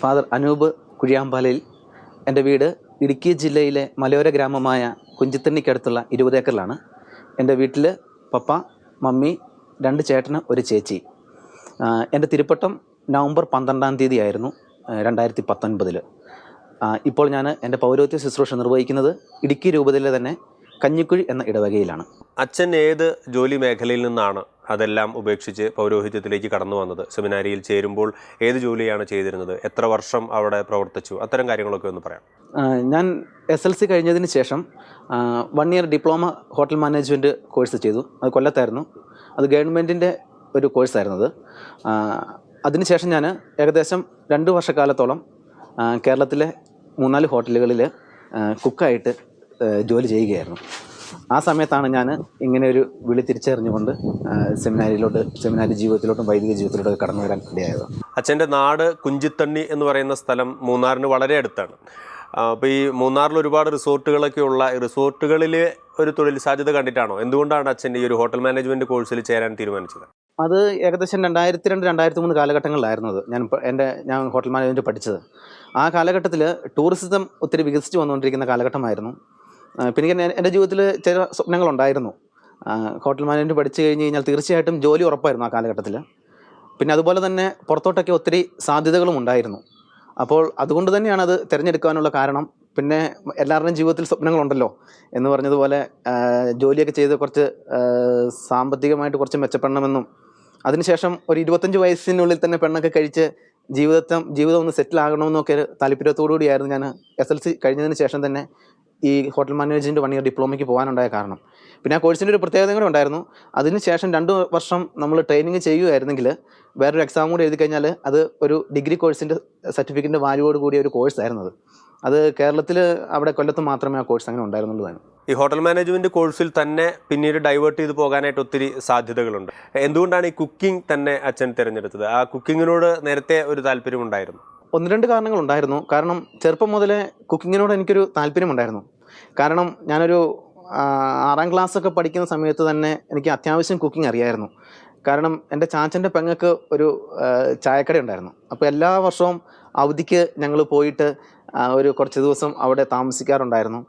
Father Anoop കുഴിയാമ്പാലയിൽ എന്റെ വീട് ഇടുക്കി ജില്ലയിലെ മലയോര ഗ്രാമമായ കുഞ്ചിത്തണ്ണിക്കടുത്തുള്ള ഇരുപത് ഏക്കറിലാണ്. എന്റെ വീട്ടിൽ പപ്പ മമ്മി രണ്ട് ചേട്ടന് ഒരു ചേച്ചി. എന്റെ തിരുപ്പട്ടം നവംബർ പന്ത്രണ്ടാം തീയതി ആയിരുന്നു രണ്ടായിരത്തി പത്തൊൻപതിൽ ഇപ്പോൾ ഞാൻ എന്റെ പൗരോത്യ ശുശ്രൂഷ നിർവഹിക്കുന്നത് ഇടുക്കി രൂപതയിലെ തന്നെ കഞ്ഞിക്കുഴി എന്ന ഇടവകയിലാണ്. അച്ഛൻ ഏത് ജോലി മേഖലയിൽ നിന്നാണ്? അതെല്ലാം ഉപേക്ഷിച്ച് പൗരോഹിത്യത്തിലേക്ക് കടന്നു വന്നത്. സെമിനാരിയിൽ ചേരുമ്പോൾ ഏത് ജോലിയാണ് ചെയ്തിരുന്നത്? എത്ര വർഷം അവിടെ പ്രവർത്തിച്ചു? അത്തരം കാര്യങ്ങളൊക്കെ ഒന്ന് പറയാം. ഞാൻ എസ് എൽ സി കഴിഞ്ഞതിന് ശേഷം one year diploma hotel management course ചെയ്തു. അത് കൊല്ലത്തായിരുന്നു. അത് ഗവൺമെന്റിന്റെ ഒരു കോഴ്സായിരുന്നു അത് ആഹ് അതിനുശേഷം ഞാൻ ഏകദേശം രണ്ട് വർഷക്കാലത്തോളം കേരളത്തിലെ മൂന്നാൽ ഹോട്ടലുകളിൽ കുക്കായിട്ട് ജോലി ചെയ്യുകയായിരുന്നു. ആ സമയത്താണ് ഞാൻ ഇങ്ങനെ ഒരു വിളി തിരിച്ചറിഞ്ഞുകൊണ്ട് സെമിനാരിയിലോട്ട് സെമിനാരി ജീവിതത്തിലോട്ടും വൈദിക ജീവിതത്തിലോട്ടും കടന്നു വരാൻ ഇടയായത്. അച്ഛന്റെ നാട് കുഞ്ചിത്തണ്ണി എന്ന് പറയുന്ന സ്ഥലം മൂന്നാറിന് വളരെ അടുത്താണ്. അപ്പോൾ ഈ മൂന്നാറിൽ ഒരുപാട് റിസോർട്ടുകളൊക്കെ ഉള്ള റിസോർട്ടുകളിൽ ഒരു തൊഴിൽ സാധ്യത കണ്ടിട്ടാണോ? എന്തുകൊണ്ടാണ് അച്ഛൻ ഈ ഒരു ഹോട്ടൽ മാനേജ്മെന്റ് കോഴ്സിൽ ചേരാൻ തീരുമാനിച്ചത്? അത് ഏകദേശം രണ്ടായിരത്തി രണ്ട് രണ്ടായിരത്തി മൂന്ന് കാലഘട്ടങ്ങളിലായിരുന്നു അത് ഞാൻ എന്റെ ഞാൻ ഹോട്ടൽ മാനേജ്മെന്റ് പഠിച്ചത്. ആ കാലഘട്ടത്തിൽ ടൂറിസം ഒത്തിരി വികസിച്ച് വന്നുകൊണ്ടിരിക്കുന്ന കാലഘട്ടമായിരുന്നു. പിന്നെ എനിക്ക് എന്റെ- ജീവിതത്തിൽ ചില സ്വപ്നങ്ങളുണ്ടായിരുന്നു. ഹോട്ടൽ മാനേജ്മെന്റ് പഠിച്ചു കഴിഞ്ഞ് കഴിഞ്ഞാൽ തീർച്ചയായിട്ടും ജോലി ഉറപ്പായിരുന്നു ആ കാലഘട്ടത്തിൽ പിന്നെ അതുപോലെ തന്നെ പുറത്തോട്ടൊക്കെ ഒത്തിരി സാധ്യതകളും ഉണ്ടായിരുന്നു. അപ്പോൾ അതുകൊണ്ട് തന്നെയാണ് അത് തിരഞ്ഞെടുക്കാനുള്ള കാരണം. പിന്നെ എല്ലാവരുടെയും ജീവിതത്തിൽ സ്വപ്നങ്ങളുണ്ടല്ലോ എന്ന് പറഞ്ഞതുപോലെ ജോലിയൊക്കെ ചെയ്ത് കുറച്ച് സാമ്പത്തികമായിട്ട് കുറച്ച് മെച്ചപ്പെടണമെന്നും അതിനുശേഷം ഒരു ഇരുപത്തഞ്ച് വയസ്സിനുള്ളിൽ തന്നെ പെണ്ണൊക്കെ കഴിച്ച് ജീവിതത്തെ ജീവിതം ഒന്ന് സെറ്റിൽ ആകണമെന്നൊക്കെ ഒരു താല്പര്യത്തോടു കൂടിയായിരുന്നു ഞാൻ എസ് എൽ സി കഴിഞ്ഞതിന് ശേഷം തന്നെ ഈ ഹോട്ടൽ മാനേജ്മെന്റ് വൺ ഇയർ ഡിപ്ലോമയ്ക്ക് പോകാനുണ്ടായ കാരണം. പിന്നെ ആ കോഴ്സിന്റെ ഒരു പ്രത്യേകത കൂടെ ഉണ്ടായിരുന്നു. അതിനുശേഷം രണ്ട് വർഷം നമ്മൾ ട്രെയിനിങ് ചെയ്യുമായിരുന്നെങ്കിൽ വേറൊരു എക്സാം കൂടി എഴുതി കഴിഞ്ഞാൽ അത് ഒരു ഡിഗ്രി കോഴ്സിന്റെ സർട്ടിഫിക്കറ്റിന്റെ വാല്യൂവോട് കൂടിയ ഒരു കോഴ്സായിരുന്നു അത്. അത് കേരളത്തിൽ അവിടെ കൊല്ലത്ത് മാത്രമേ ആ കോഴ്സ് അങ്ങനെ ഉണ്ടായിരുന്നുള്ളൂ ഈ ഹോട്ടൽ മാനേജ്മെന്റ് കോഴ്സിൽ തന്നെ പിന്നീട് ഡൈവേർട്ട് ചെയ്ത് പോകാനായിട്ട് ഒത്തിരി സാധ്യതകളുണ്ട്. എന്തുകൊണ്ടാണ് ഈ കുക്കിംഗ് തന്നെ അച്ഛൻ തിരഞ്ഞെടുത്തത്? ആ കുക്കിങ്ങിനോട് നേരത്തെ ഒരു താല്പര്യമുണ്ടായിരുന്നു? ഒന്ന് രണ്ട് കാരണങ്ങളുണ്ടായിരുന്നു. കാരണം ചെറുപ്പം മുതലേ കുക്കിങ്ങിനോട് എനിക്കൊരു താല്പര്യമുണ്ടായിരുന്നു. കാരണം ഞാനൊരു ആറാം ക്ലാസ് ഒക്കെ പഠിക്കുന്ന സമയത്ത് തന്നെ എനിക്ക് അത്യാവശ്യം കുക്കിംഗ് അറിയായിരുന്നു. കാരണം എന്റെ ചാച്ചന്റെ പെങ്ങൾക്ക് ഒരു ചായക്കട ഉണ്ടായിരുന്നു. അപ്പോൾ എല്ലാ വർഷവും അവധിക്ക് ഞങ്ങൾ പോയിട്ട് ഒരു കുറച്ച് ദിവസം അവിടെ താമസിക്കാറുണ്ടായിരുന്നു.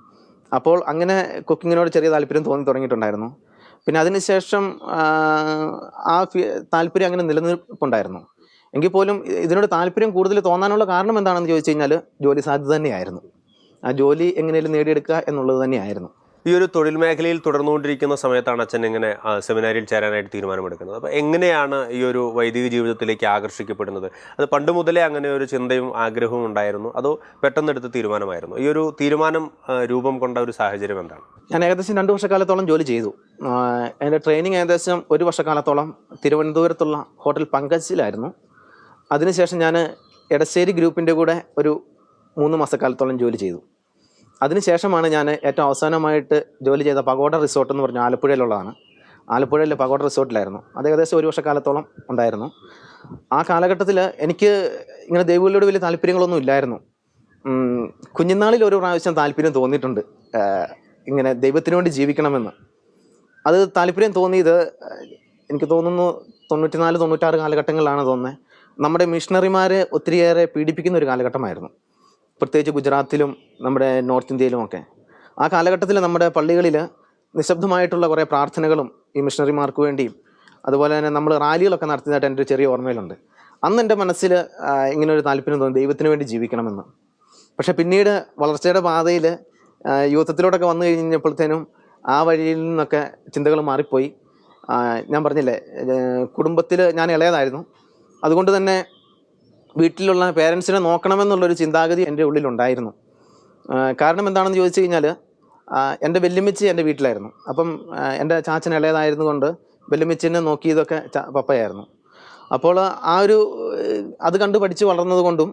അപ്പോൾ അങ്ങനെ കുക്കിങ്ങിനോട് ചെറിയ താല്പര്യം തോന്നി തുടങ്ങിയിട്ടുണ്ടായിരുന്നു. പിന്നെ അതിനുശേഷം ആ, താല്പര്യം അങ്ങനെ നിലനിൽപ്പുണ്ടായിരുന്നു. എങ്കിൽ പോലും ഇതിനോട് താല്പര്യം കൂടുതൽ തോന്നാനുള്ള കാരണം എന്താണെന്ന് ചോദിച്ചു കഴിഞ്ഞാൽ ജോലി സാധ്യത തന്നെയായിരുന്നു. ആ ജോലി എങ്ങനെയും നേടിയെടുക്കുക എന്നുള്ളത് തന്നെയായിരുന്നു. ഈ ഒരു തൊഴിൽ മേഖലയിൽ തുടർന്നുകൊണ്ടിരിക്കുന്ന സമയത്താണ് അച്ഛൻ ഇങ്ങനെ സെമിനാരിയിൽ ചേരാനായിട്ട് തീരുമാനമെടുക്കുന്നത്. അപ്പോൾ എങ്ങനെയാണ് ഈ ഒരു വൈദിക ജീവിതത്തിലേക്ക് ആകർഷിക്കപ്പെടുന്നത്? അത് പണ്ട് മുതലേ അങ്ങനെ ഒരു ചിന്തയും ആഗ്രഹവും ഉണ്ടായിരുന്നു. അതോ പെട്ടെന്നെടുത്ത തീരുമാനമായിരുന്നു? ഈ ഒരു തീരുമാനം രൂപം കൊണ്ട ഒരു സാഹചര്യം എന്താണ്? ഞാൻ ഏകദേശം രണ്ട് വർഷക്കാലത്തോളം ജോലി ചെയ്തു. എന്റെ ട്രെയിനിങ് ഏകദേശം ഒരു വർഷക്കാലത്തോളം തിരുവനന്തപുരത്തുള്ള ഹോട്ടൽ പങ്കജിലായിരുന്നു അതിനുശേഷം ഞാൻ എടശ്ശേരി ഗ്രൂപ്പിന്റെ കൂടെ ഒരു മൂന്ന് മാസക്കാലത്തോളം ജോലി ചെയ്തു. അതിനുശേഷമാണ് ഞാൻ ഏറ്റവും അവസാനമായിട്ട് ജോലി ചെയ്ത പഗോഡ റിസോർട്ട് എന്ന് പറഞ്ഞ ആലപ്പുഴയിലുള്ളതാണ്. ആലപ്പുഴയിലെ പഗോഡ റിസോർട്ടിലായിരുന്നു. അത് ഏകദേശം ഒരു വർഷക്കാലത്തോളം ഉണ്ടായിരുന്നു. ആ കാലഘട്ടത്തിൽ എനിക്ക് ഇങ്ങനെ ദൈവങ്ങളോട് വലിയ താല്പര്യങ്ങളൊന്നും ഇല്ലായിരുന്നു. കുഞ്ഞിനാളിൽ ഒരു പ്രാവശ്യം താല്പര്യം തോന്നിയിട്ടുണ്ട്. ഇങ്ങനെ ദൈവത്തിനു വേണ്ടി ജീവിക്കണമെന്ന്. അത് താല്പര്യം തോന്നിയത് എനിക്ക് തോന്നുന്നു തൊണ്ണൂറ്റിനാല് തൊണ്ണൂറ്റാറ് കാലഘട്ടങ്ങളിലാണ് തോന്നുന്നത് നമ്മുടെ മിഷണറിമാരെ ഒത്തിരിയേറെ പീഡിപ്പിക്കുന്ന ഒരു കാലഘട്ടമായിരുന്നു. പ്രത്യേകിച്ച് ഗുജറാത്തിലും നമ്മുടെ നോർത്ത് ഇന്ത്യയിലും ഒക്കെ. ആ കാലഘട്ടത്തിൽ നമ്മുടെ പള്ളികളിൽ നിശബ്ദമായിട്ടുള്ള കുറേ പ്രാർത്ഥനകളും ഈ മിഷണറിമാർക്ക് വേണ്ടിയും അതുപോലെ തന്നെ നമ്മൾ റാലികളൊക്കെ നടത്തിയതായിട്ട് എന്റെ ഒരു ചെറിയ ഓർമ്മയിലുണ്ട്. അന്ന് എന്റെ മനസ്സിൽ ഇങ്ങനെ ഒരു താല്പര്യം തോന്നി ദൈവത്തിന് വേണ്ടി ജീവിക്കണമെന്ന്. പക്ഷേ പിന്നീട് വളർച്ചയുടെ പാതയിൽ യുവത്വത്തിലോട്ടൊക്കെ വന്നു കഴിഞ്ഞപ്പോഴത്തേനും ആ വഴിയിൽ നിന്നൊക്കെ ചിന്തകൾ മാറിപ്പോയി. ഞാൻ പറഞ്ഞില്ലേ കുടുംബത്തിൽ ഞാൻ ഇളയതായിരുന്നു. അതുകൊണ്ട് തന്നെ വീട്ടിലുള്ള പേരൻസിനെ നോക്കണമെന്നുള്ളൊരു ചിന്താഗതി എന്റെ ഉള്ളിലുണ്ടായിരുന്നു. കാരണം എന്താണെന്ന് ചോദിച്ചു കഴിഞ്ഞാൽ എന്റെ വെല്ലുമിച്ച് എന്റെ വീട്ടിലായിരുന്നു. അപ്പം എന്റെ ചാച്ചൻ ഇളയതായിരുന്നു കൊണ്ട് വെല്ലുമിച്ചിനെ നോക്കിയതൊക്കെ പപ്പയായിരുന്നു. അപ്പോൾ ആ ഒരു അത് കണ്ട് പഠിച്ച് വളർന്നത് കൊണ്ടും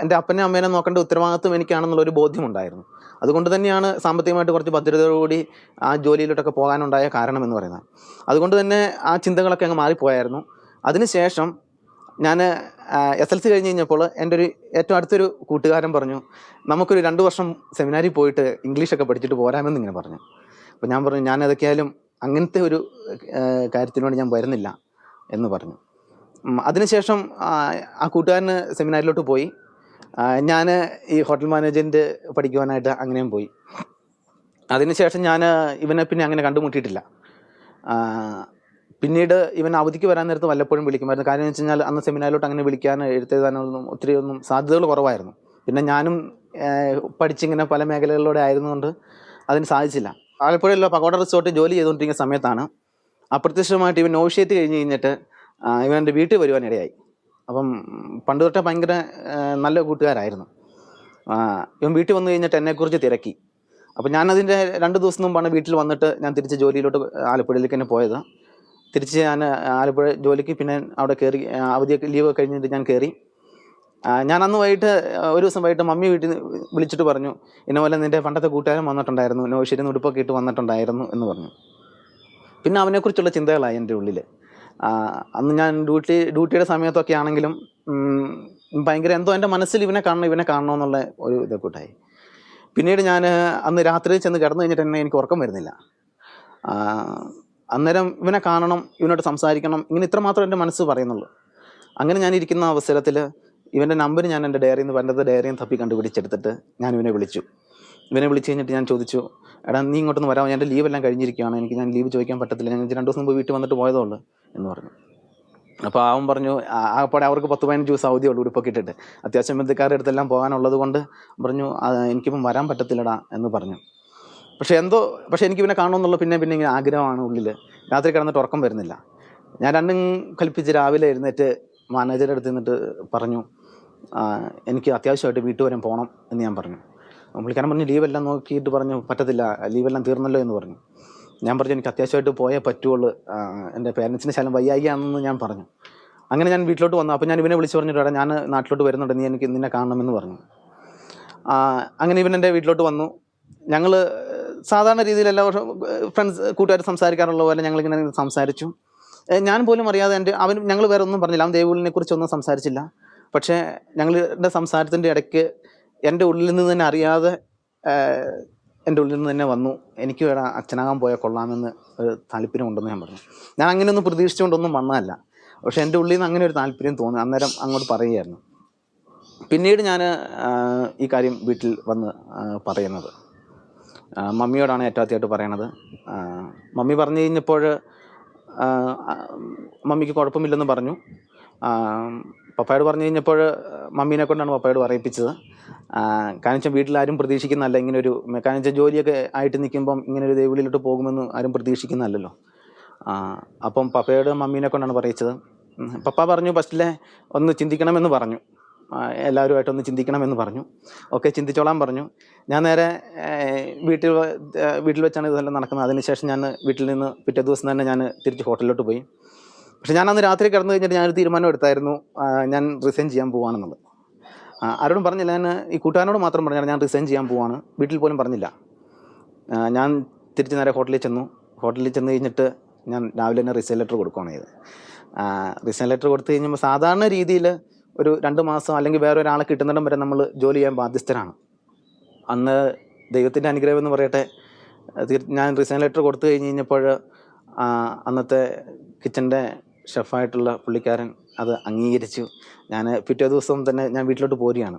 എന്റെ അപ്പനെ അമ്മേനെ നോക്കേണ്ട ഉത്തരവാദിത്വം എനിക്കാണെന്നുള്ളൊരു ബോധ്യമുണ്ടായിരുന്നു. അതുകൊണ്ട് തന്നെയാണ് സാമ്പത്തികമായിട്ട് കുറച്ച് ഭദ്രതയോടുകൂടി ആ ജോലിയിലോട്ടൊക്കെ പോകാനുണ്ടായ കാരണം എന്ന് പറയുന്നത്. അതുകൊണ്ട് തന്നെ ആ ചിന്തകളൊക്കെ അങ്ങ് മാറിപ്പോയായിരുന്നു. അതിനുശേഷം ഞാൻ എസ് എൽ സി കഴിഞ്ഞ് കഴിഞ്ഞപ്പോൾ എന്റെ ഒരു ഏറ്റവും അടുത്തൊരു കൂട്ടുകാരൻ പറഞ്ഞു നമുക്കൊരു രണ്ട് വർഷം സെമിനാരിൽ പോയിട്ട് ഇംഗ്ലീഷൊക്കെ പഠിച്ചിട്ട് പോരാമെന്ന് ഇങ്ങനെ പറഞ്ഞു. അപ്പോൾ ഞാൻ പറഞ്ഞു ഞാൻ ഏതൊക്കെയായാലും അങ്ങനത്തെ ഒരു കാര്യത്തിനോട് ഞാൻ വരുന്നില്ല എന്ന് പറഞ്ഞു. അതിനുശേഷം ആ, കൂട്ടുകാരന് സെമിനാരിലോട്ട് പോയി. ഞാൻ ഈ ഹോട്ടൽ മാനേജ്മെന്റ് പഠിക്കുവാനായിട്ട് അങ്ങനെയും പോയി. അതിനുശേഷം ഞാൻ ഇവനെ പിന്നെ അങ്ങനെ കണ്ടുമുട്ടിയിട്ടില്ല. പിന്നീട് ഇവൻ അവധിക്ക് വരാൻ നേരത്ത് വല്ലപ്പോഴും വിളിക്കുമായിരുന്നു. കാര്യം എന്ന് വെച്ച് കഴിഞ്ഞാൽ അന്ന് സെമിനാറിലോട്ട് അങ്ങനെ വിളിക്കാൻ എഴുത്തെഴുതാനൊന്നും ഒത്തിരി ഒന്നും സാധ്യതകൾ കുറവായിരുന്നു. പിന്നെ ഞാനും പഠിച്ചിങ്ങനെ പല മേഖലകളിലൂടെ ആയിരുന്നുകൊണ്ട് അതിന് സാധിച്ചില്ല. ആലപ്പുഴയിലുള്ള പകോട റിസോർട്ടിൽ ജോലി ചെയ്തുകൊണ്ടിരിക്കുന്ന സമയത്താണ് അപ്രത്യക്ഷമായിട്ട് ഇവൻ നോഷ്യത്ത് കഴിഞ്ഞ് കഴിഞ്ഞിട്ട് ഇവൻ എന്റെ വീട്ടിൽ വരുവാനിടയായി. അപ്പം പണ്ട് തൊട്ടേ ഭയങ്കര നല്ല കൂട്ടുകാരായിരുന്നു. ഇവൻ വീട്ടിൽ വന്നു കഴിഞ്ഞിട്ട് എന്നെക്കുറിച്ച് തിരക്കി. അപ്പം ഞാനതിന്റെ രണ്ട് ദിവസം മുമ്പാണ് വീട്ടിൽ വന്നിട്ട് ഞാൻ തിരിച്ച് ജോലിയിലോട്ട് ആലപ്പുഴയിലേക്ക് തന്നെ പോയത്. തിരിച്ച് ഞാൻ ആലപ്പുഴ ജോലിക്ക് പിന്നെ അവിടെ കയറി അവധി അവധിയൊക്കെ ലീവ് കഴിഞ്ഞിട്ട് ഞാൻ കയറി ഞാൻ അന്ന് വൈകിട്ട് ഒരു ദിവസം വൈകിട്ട് മമ്മി വീട്ടിൽ വിളിച്ചിട്ട് പറഞ്ഞു ഇന്ന പോലെ നിന്റെ പണ്ടത്തെ കൂട്ടുകാരൻ വന്നിട്ടുണ്ടായിരുന്നു നോശ്ശേരി ഉടുപ്പൊക്കെ ഇട്ട് വന്നിട്ടുണ്ടായിരുന്നു എന്ന് പറഞ്ഞു. പിന്നെ അവനെക്കുറിച്ചുള്ള ചിന്തകളായി എന്റെ ഉള്ളിൽ അന്ന് ഞാൻ ഡ്യൂട്ടി ഡ്യൂട്ടിയുടെ സമയത്തൊക്കെ ആണെങ്കിലും ഭയങ്കര എന്തോ എന്റെ മനസ്സിൽ ഇവനെ കാണണം ഇവനെ കാണണം എന്നുള്ള ഒരു ഇതൊക്കെ ഉണ്ടായി പിന്നീട് ഞാൻ അന്ന് രാത്രി ചെന്ന് കിടന്നു കഴിഞ്ഞിട്ട് തന്നെ എനിക്ക് ഉറക്കം വരുന്നില്ല. അന്നേരം ഇവനെ കാണണം ഇവനോട് സംസാരിക്കണം ഇങ്ങനെ ഇത്രമാത്രം എന്റെ മനസ്സ് പറയുന്നുള്ളൂ. അങ്ങനെ ഞാൻ ഇരിക്കുന്ന അവസരത്തിൽ ഇവന്റെ നമ്പർ ഞാൻ എന്റെ ഡയറിയിൽ നിന്ന് പണ്ടത്തെ ഡയറിയിൽ നിന്ന് തപ്പി കണ്ടുപിടിച്ചെടുത്തിട്ട് ഞാൻ ഇവനെ വിളിച്ചു. ഇവനെ വിളിച്ച് കഴിഞ്ഞിട്ട് ഞാൻ ചോദിച്ചു എടാ നീ ഇങ്ങോട്ടൊന്ന് വരാമോ? എന്റെ ലീവെല്ലാം കഴിഞ്ഞിരിക്കുകയാണ്. എനിക്ക് ഞാൻ ലീവ് ചോദിക്കാൻ പറ്റത്തില്ല. ഞാൻ രണ്ട് ദിവസം മുമ്പ് വീട്ടിൽ വന്നിട്ട് പോയതുകൊണ്ട് എന്ന് പറഞ്ഞു. അപ്പോൾ അവൻ പറഞ്ഞു ആകപ്പാടെ അവർക്ക് പത്ത് പതിനഞ്ച് ദിവസം അവധി ഉള്ളൂ ഉടുപ്പൊക്കെ ഇട്ടിട്ട്. അത്യാവശ്യം ബന്ധുക്കാരുടെ അടുത്തെല്ലാം പോകാനുള്ളത് കൊണ്ട് പറഞ്ഞു "ആ, എനിക്കിപ്പം വരാൻ പറ്റത്തില്ലടാ എന്ന് പറഞ്ഞു. പക്ഷെ എന്തോ പക്ഷേ എനിക്ക് പിന്നെ കാണണമെന്നുള്ള പിന്നെ പിന്നെ ഇങ്ങനെ ആഗ്രഹമാണ് ഉള്ളിൽ രാത്രി കിടന്നിട്ട് ഉറക്കം വരുന്നില്ല. ഞാൻ രണ്ടും കൽപ്പിച്ച് രാവിലെ ഇരുന്നിട്ട് മാനേജറെ അടുത്ത് നിന്നിട്ട് പറഞ്ഞു എനിക്ക് അത്യാവശ്യമായിട്ട് വീട്ടിൽ വരെ പോകണം എന്ന് ഞാൻ പറഞ്ഞു. പുള്ളിക്കാരൻ പറഞ്ഞു ലീവെല്ലാം നോക്കിയിട്ട് പറഞ്ഞു പറ്റത്തില്ല ലീവെല്ലാം തീർന്നല്ലോ എന്ന് പറഞ്ഞു. ഞാൻ പറഞ്ഞു എനിക്ക് അത്യാവശ്യമായിട്ട് പോയേ പറ്റുള്ളൂ എന്റെ പേരൻസിന് ശലം വയ്യായികയാണെന്ന് ഞാൻ പറഞ്ഞു. അങ്ങനെ ഞാൻ വീട്ടിലോട്ട് വന്നു. അപ്പോൾ ഞാൻ ഇവനെ വിളിച്ച് പറഞ്ഞിട്ട് ഞാൻ നാട്ടിലോട്ട് വരുന്നുണ്ട് നീ എനിക്ക് നിന്നെ കാണണമെന്ന് പറഞ്ഞു. അങ്ങനെ ഇവൻ എന്റെ വീട്ടിലോട്ട് വന്നു. ഞങ്ങൾ സാധാരണ രീതിയിൽ എല്ലാ വർഷവും ഫ്രണ്ട്സ് കൂട്ടുകാർ സംസാരിക്കാറുള്ള പോലെ ഞങ്ങളിങ്ങനെ സംസാരിച്ചു. ഞാൻ പോലും അറിയാതെ എന്റെ അവൻ ഞങ്ങൾ വേറെ ഒന്നും പറഞ്ഞില്ല. അവൻ ദേവുലിനെ കുറിച്ചൊന്നും സംസാരിച്ചില്ല. പക്ഷേ ഞങ്ങളുടെ സംസാരത്തിന്റെ ഇടയ്ക്ക് എന്റെ ഉള്ളിൽ നിന്ന് തന്നെ അറിയാതെ എന്റെ ഉള്ളിൽ നിന്ന് തന്നെ വന്നു. എനിക്ക് വേണം അച്ഛനാകാൻ പോയാൽ കൊള്ളാമെന്ന് ഒരു താല്പര്യം ഉണ്ടെന്ന് ഞാൻ പറഞ്ഞു. ഞാൻ അങ്ങനെയൊന്നും പ്രതീക്ഷിച്ചുകൊണ്ടൊന്നും വന്നതല്ല. പക്ഷേ എന്റെ ഉള്ളിൽ നിന്ന് അങ്ങനെ ഒരു താല്പര്യം തോന്നി. അന്നേരം അങ്ങോട്ട് പറയുകയായിരുന്നു. പിന്നീട് ഞാൻ ഈ കാര്യം വീട്ടിൽ വന്ന് പറയുന്നത്. മമ്മിയോടാണ് ഏറ്റവും ആദ്യമായിട്ട് പറയണത്. മമ്മി പറഞ്ഞു കഴിഞ്ഞപ്പോൾ മമ്മിക്ക് കുഴപ്പമില്ലെന്ന് പറഞ്ഞു. പപ്പായോട് പറഞ്ഞു കഴിഞ്ഞപ്പോൾ മമ്മീനെ കൊണ്ടാണ് പപ്പായോട് പറയിപ്പിച്ചത്. കാരണം വീട്ടിലാരും പ്രതീക്ഷിക്കുന്നതല്ല ഇങ്ങനൊരു കാരണം വെച്ചാൽ ജോലിയൊക്കെ ആയിട്ട് നിൽക്കുമ്പം ഇങ്ങനൊരു ദേവിളിയിലോട്ട് പോകുമെന്ന് ആരും പ്രതീക്ഷിക്കുന്നതല്ലല്ലോ. അപ്പം പപ്പയോട് മമ്മീനെ കൊണ്ടാണ് പറയിച്ചത്. പപ്പ പറഞ്ഞു ഫസ്റ്റിലെ ഒന്ന് ചിന്തിക്കണമെന്ന് പറഞ്ഞു. എല്ലാവരുമായിട്ടൊന്ന് ചിന്തിക്കണമെന്ന് പറഞ്ഞു. ഓക്കെ ചിന്തിച്ചോളാൻ പറഞ്ഞു. ഞാൻ നേരെ വീട്ടിൽ വീട്ടിൽ വെച്ചാണ് ഇതെല്ലാം നടക്കുന്നത്. അതിനുശേഷം ഞാൻ വീട്ടിൽ നിന്ന് പിറ്റേ ദിവസം തന്നെ ഞാൻ തിരിച്ച് ഹോട്ടലിലോട്ട് പോയി. പക്ഷെ ഞാൻ അന്ന് രാത്രി കിടന്നു കഴിഞ്ഞിട്ട് ഞാനൊരു തീരുമാനം എടുത്തായിരുന്നു. ഞാൻ റിസൈൻ ചെയ്യാൻ പോവാണെന്നുള്ളത്. ആരോടും പറഞ്ഞില്ല. ഞാൻ ഈ കൂട്ടുകാരനോട് മാത്രം പറഞ്ഞാൽ ഞാൻ റിസൈൻ ചെയ്യാൻ പോവാണ്. വീട്ടിൽ പോലും പറഞ്ഞില്ല. ഞാൻ തിരിച്ച് നേരെ ഹോട്ടലിൽ ചെന്നു. ഹോട്ടലിൽ ചെന്ന് കഴിഞ്ഞിട്ട് ഞാൻ രാവിലെ തന്നെ റിസൈൻ ലെറ്റർ കൊടുക്കുകയാണ് ചെയ്തത്. റിസൈൻ ലെറ്റർ കൊടുത്തു കഴിഞ്ഞപ്പോൾ സാധാരണ രീതിയിൽ ഒരു രണ്ട് മാസം അല്ലെങ്കിൽ വേറെ ഒരാളെ കിട്ടുന്നിടം വരെ നമ്മൾ ജോലി ചെയ്യാൻ ബാധ്യസ്ഥരാണ്. അന്ന് ദൈവത്തിന്റെ അനുഗ്രഹം എന്ന് പറയട്ടെ ഞാൻ റിസൈൻ ലെറ്റർ കൊടുത്തു കഴിഞ്ഞ് കഴിഞ്ഞപ്പോൾ അന്നത്തെ കിച്ചന്റെ ഷെഫായിട്ടുള്ള പുള്ളിക്കാരൻ അത് അംഗീകരിച്ചു. ഞാൻ പിറ്റേ ദിവസം തന്നെ ഞാൻ വീട്ടിലോട്ട് പോരുകയാണ്.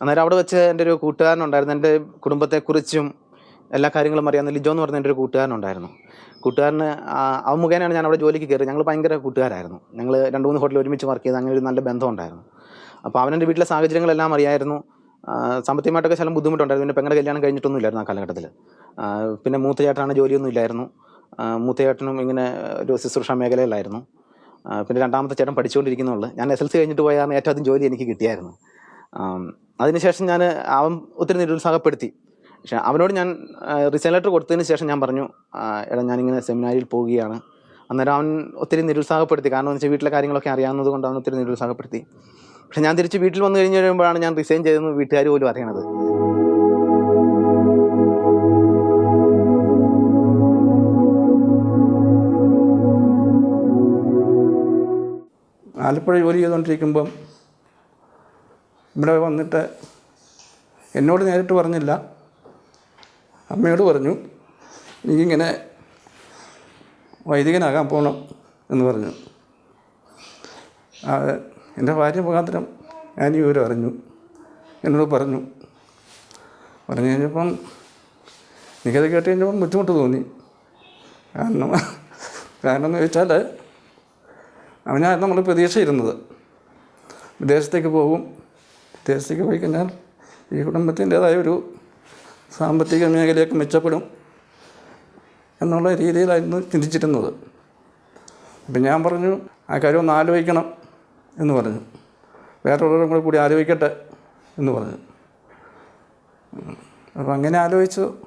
അന്നേരം അവിടെ വെച്ച് എന്റെ ഒരു കൂട്ടുകാരനുണ്ടായിരുന്നു എന്റെ കുടുംബത്തെക്കുറിച്ചും എല്ലാ കാര്യങ്ങളും അറിയാവുന്ന ലിജോ എന്ന് പറഞ്ഞ എന്റെ ഒരു കൂട്ടുകാരനുണ്ടായിരുന്നു കൂട്ടുകാരന് അവ മുഖേനയാണ് ഞാൻ അവിടെ ജോലിക്ക് കയറി ഞങ്ങൾ ഭയങ്കര കൂട്ടുകാരായിരുന്നു. ഞങ്ങൾ രണ്ട് മൂന്ന് ഹോട്ടലിൽ ഒരുമിച്ച് വർക്ക് ചെയ്ത് അങ്ങനെ ഒരു നല്ല ബന്ധം ഉണ്ടായിരുന്നു അപ്പോൾ അവനെന്റെ വീട്ടിലെ സാഹചര്യങ്ങളെല്ലാം അറിയായിരുന്നു. സാമ്പത്തികമായിട്ടൊക്കെ ചില ബുദ്ധിമുട്ടുണ്ടായിരുന്നു. പിന്നെ പെങ്ങളുടെ കല്യാണം കഴിഞ്ഞിട്ടൊന്നും ഇല്ലായിരുന്നു ആ കാലഘട്ടത്തിൽ പിന്നെ മൂത്ത ചേട്ടനാണ് ജോലിയൊന്നും ഇല്ലായിരുന്നു മൂത്തചേട്ടനും മൂത്ത ചേട്ടനും ഇങ്ങനെ ഒരു ശുശ്രൂഷ മേഖലയിലായിരുന്നു. പിന്നെ രണ്ടാമത്തെ ചേട്ടൻ പഠിച്ചുകൊണ്ടിരിക്കുന്നുള്ളൂ. ഞാൻ എസ് എൽ സി കഴിഞ്ഞിട്ട് പോയാണ് ഏറ്റവും ആദ്യം ജോലി എനിക്ക് കിട്ടിയായിരുന്നു. അതിനുശേഷം ഞാൻ അവൻ ഒത്തിരി നിരുത്സാഹപ്പെടുത്തി. പക്ഷെ അവനോട് ഞാൻ റിസൈൻ ലെറ്റർ കൊടുത്തതിന് ശേഷം ഞാൻ പറഞ്ഞു എടാ ഞാനിങ്ങനെ സെമിനാരിൽ പോവുകയാണ്. അന്നേരം അവൻ ഒത്തിരി നിരുത്സാഹപ്പെടുത്തി. കാരണം എന്ന് വെച്ചാൽ വീട്ടിലെ കാര്യങ്ങളൊക്കെ അറിയാവുന്നത് കൊണ്ട് അവൻ ഒത്തിരി നിരുത്സാഹപ്പെടുത്തി. പക്ഷെ ഞാൻ തിരിച്ച് വീട്ടിൽ വന്നു കഴിഞ്ഞ് കഴിയുമ്പോഴാണ് ഞാൻ റിസൈൻ ചെയ്തതെന്ന് വീട്ടുകാർ പോലും അറിയണത്. ആലപ്പുഴ ജോലി ചെയ്തുകൊണ്ടിരിക്കുമ്പം ഇവിടെ വന്നിട്ട് എന്നോട് നേരിട്ട് പറഞ്ഞില്ല. അമ്മയോട് പറഞ്ഞു എനിക്കിങ്ങനെ വൈദികനാകാൻ പോകണം എന്ന് പറഞ്ഞു. എന്റെ ഭാര്യ മുഖാന്തരം ഞാൻ ഈ വിവരം അറിഞ്ഞു. എന്നോട് പറഞ്ഞു. പറഞ്ഞു കഴിഞ്ഞപ്പം എനിക്കത് കേട്ട് കഴിഞ്ഞപ്പം ബുദ്ധിമുട്ട് തോന്നി. കാരണം കാരണം എന്ന് ചോദിച്ചാൽ അവനായിരുന്നു നമ്മൾ പ്രതീക്ഷയിരുന്നത്. വിദേശത്തേക്ക് പോകും. വിദേശത്തേക്ക് പോയി കഴിഞ്ഞാൽ ഈ കുടുംബത്തിന്റേതായ ഒരു സാമ്പത്തിക മേഖലയൊക്കെ മെച്ചപ്പെടും എന്നുള്ള രീതിയിലായിരുന്നു ചിന്തിച്ചിരുന്നത്. അപ്പം ഞാൻ പറഞ്ഞു ആ കാര്യം ഒന്ന് ആലോചിക്കണം എന്ന് പറഞ്ഞു. വേറൊരുവരും കൂടെ കൂടി ആലോചിക്കട്ടെ എന്ന് പറഞ്ഞു. അപ്പം അങ്ങനെ ആലോചിച്ചു.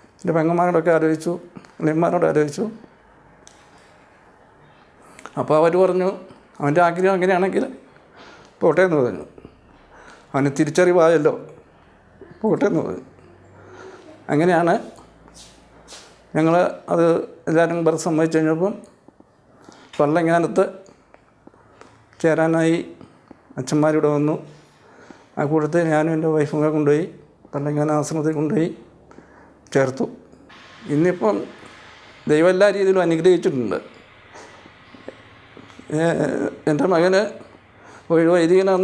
എന്റെ പെങ്ങന്മാരോടൊക്കെ ആലോചിച്ചു അളിയന്മാരോട് ആലോചിച്ചു. അപ്പോൾ അവർ പറഞ്ഞു അവന്റെ ആഗ്രഹം അങ്ങനെയാണെങ്കിൽ പോട്ടെ എന്ന് പറഞ്ഞു. അവന് തിരിച്ചറിവായല്ലോ പോട്ടെ എന്ന് പറഞ്ഞു. അങ്ങനെയാണ് ഞങ്ങൾ അത് എല്ലാവരും പറഞ്ഞ് സമ്മതിച്ചു കഴിഞ്ഞപ്പം പള്ളങ്ങാനത്ത് ചേരാനായി അച്ഛന്മാരിവിടെ വന്നു. ആ കൂട്ടത്തിൽ ഞാനും എന്റെ വൈഫും കൂടെ കൊണ്ടുപോയി പള്ളങ്ങാന ആശ്രമത്തിൽ കൊണ്ടുപോയി ചേർത്തു. ഇന്നിപ്പം ദൈവം എല്ലാ രീതിയിലും അനുഗ്രഹിച്ചിട്ടുണ്ട്. എന്റെ മകന് ഒരു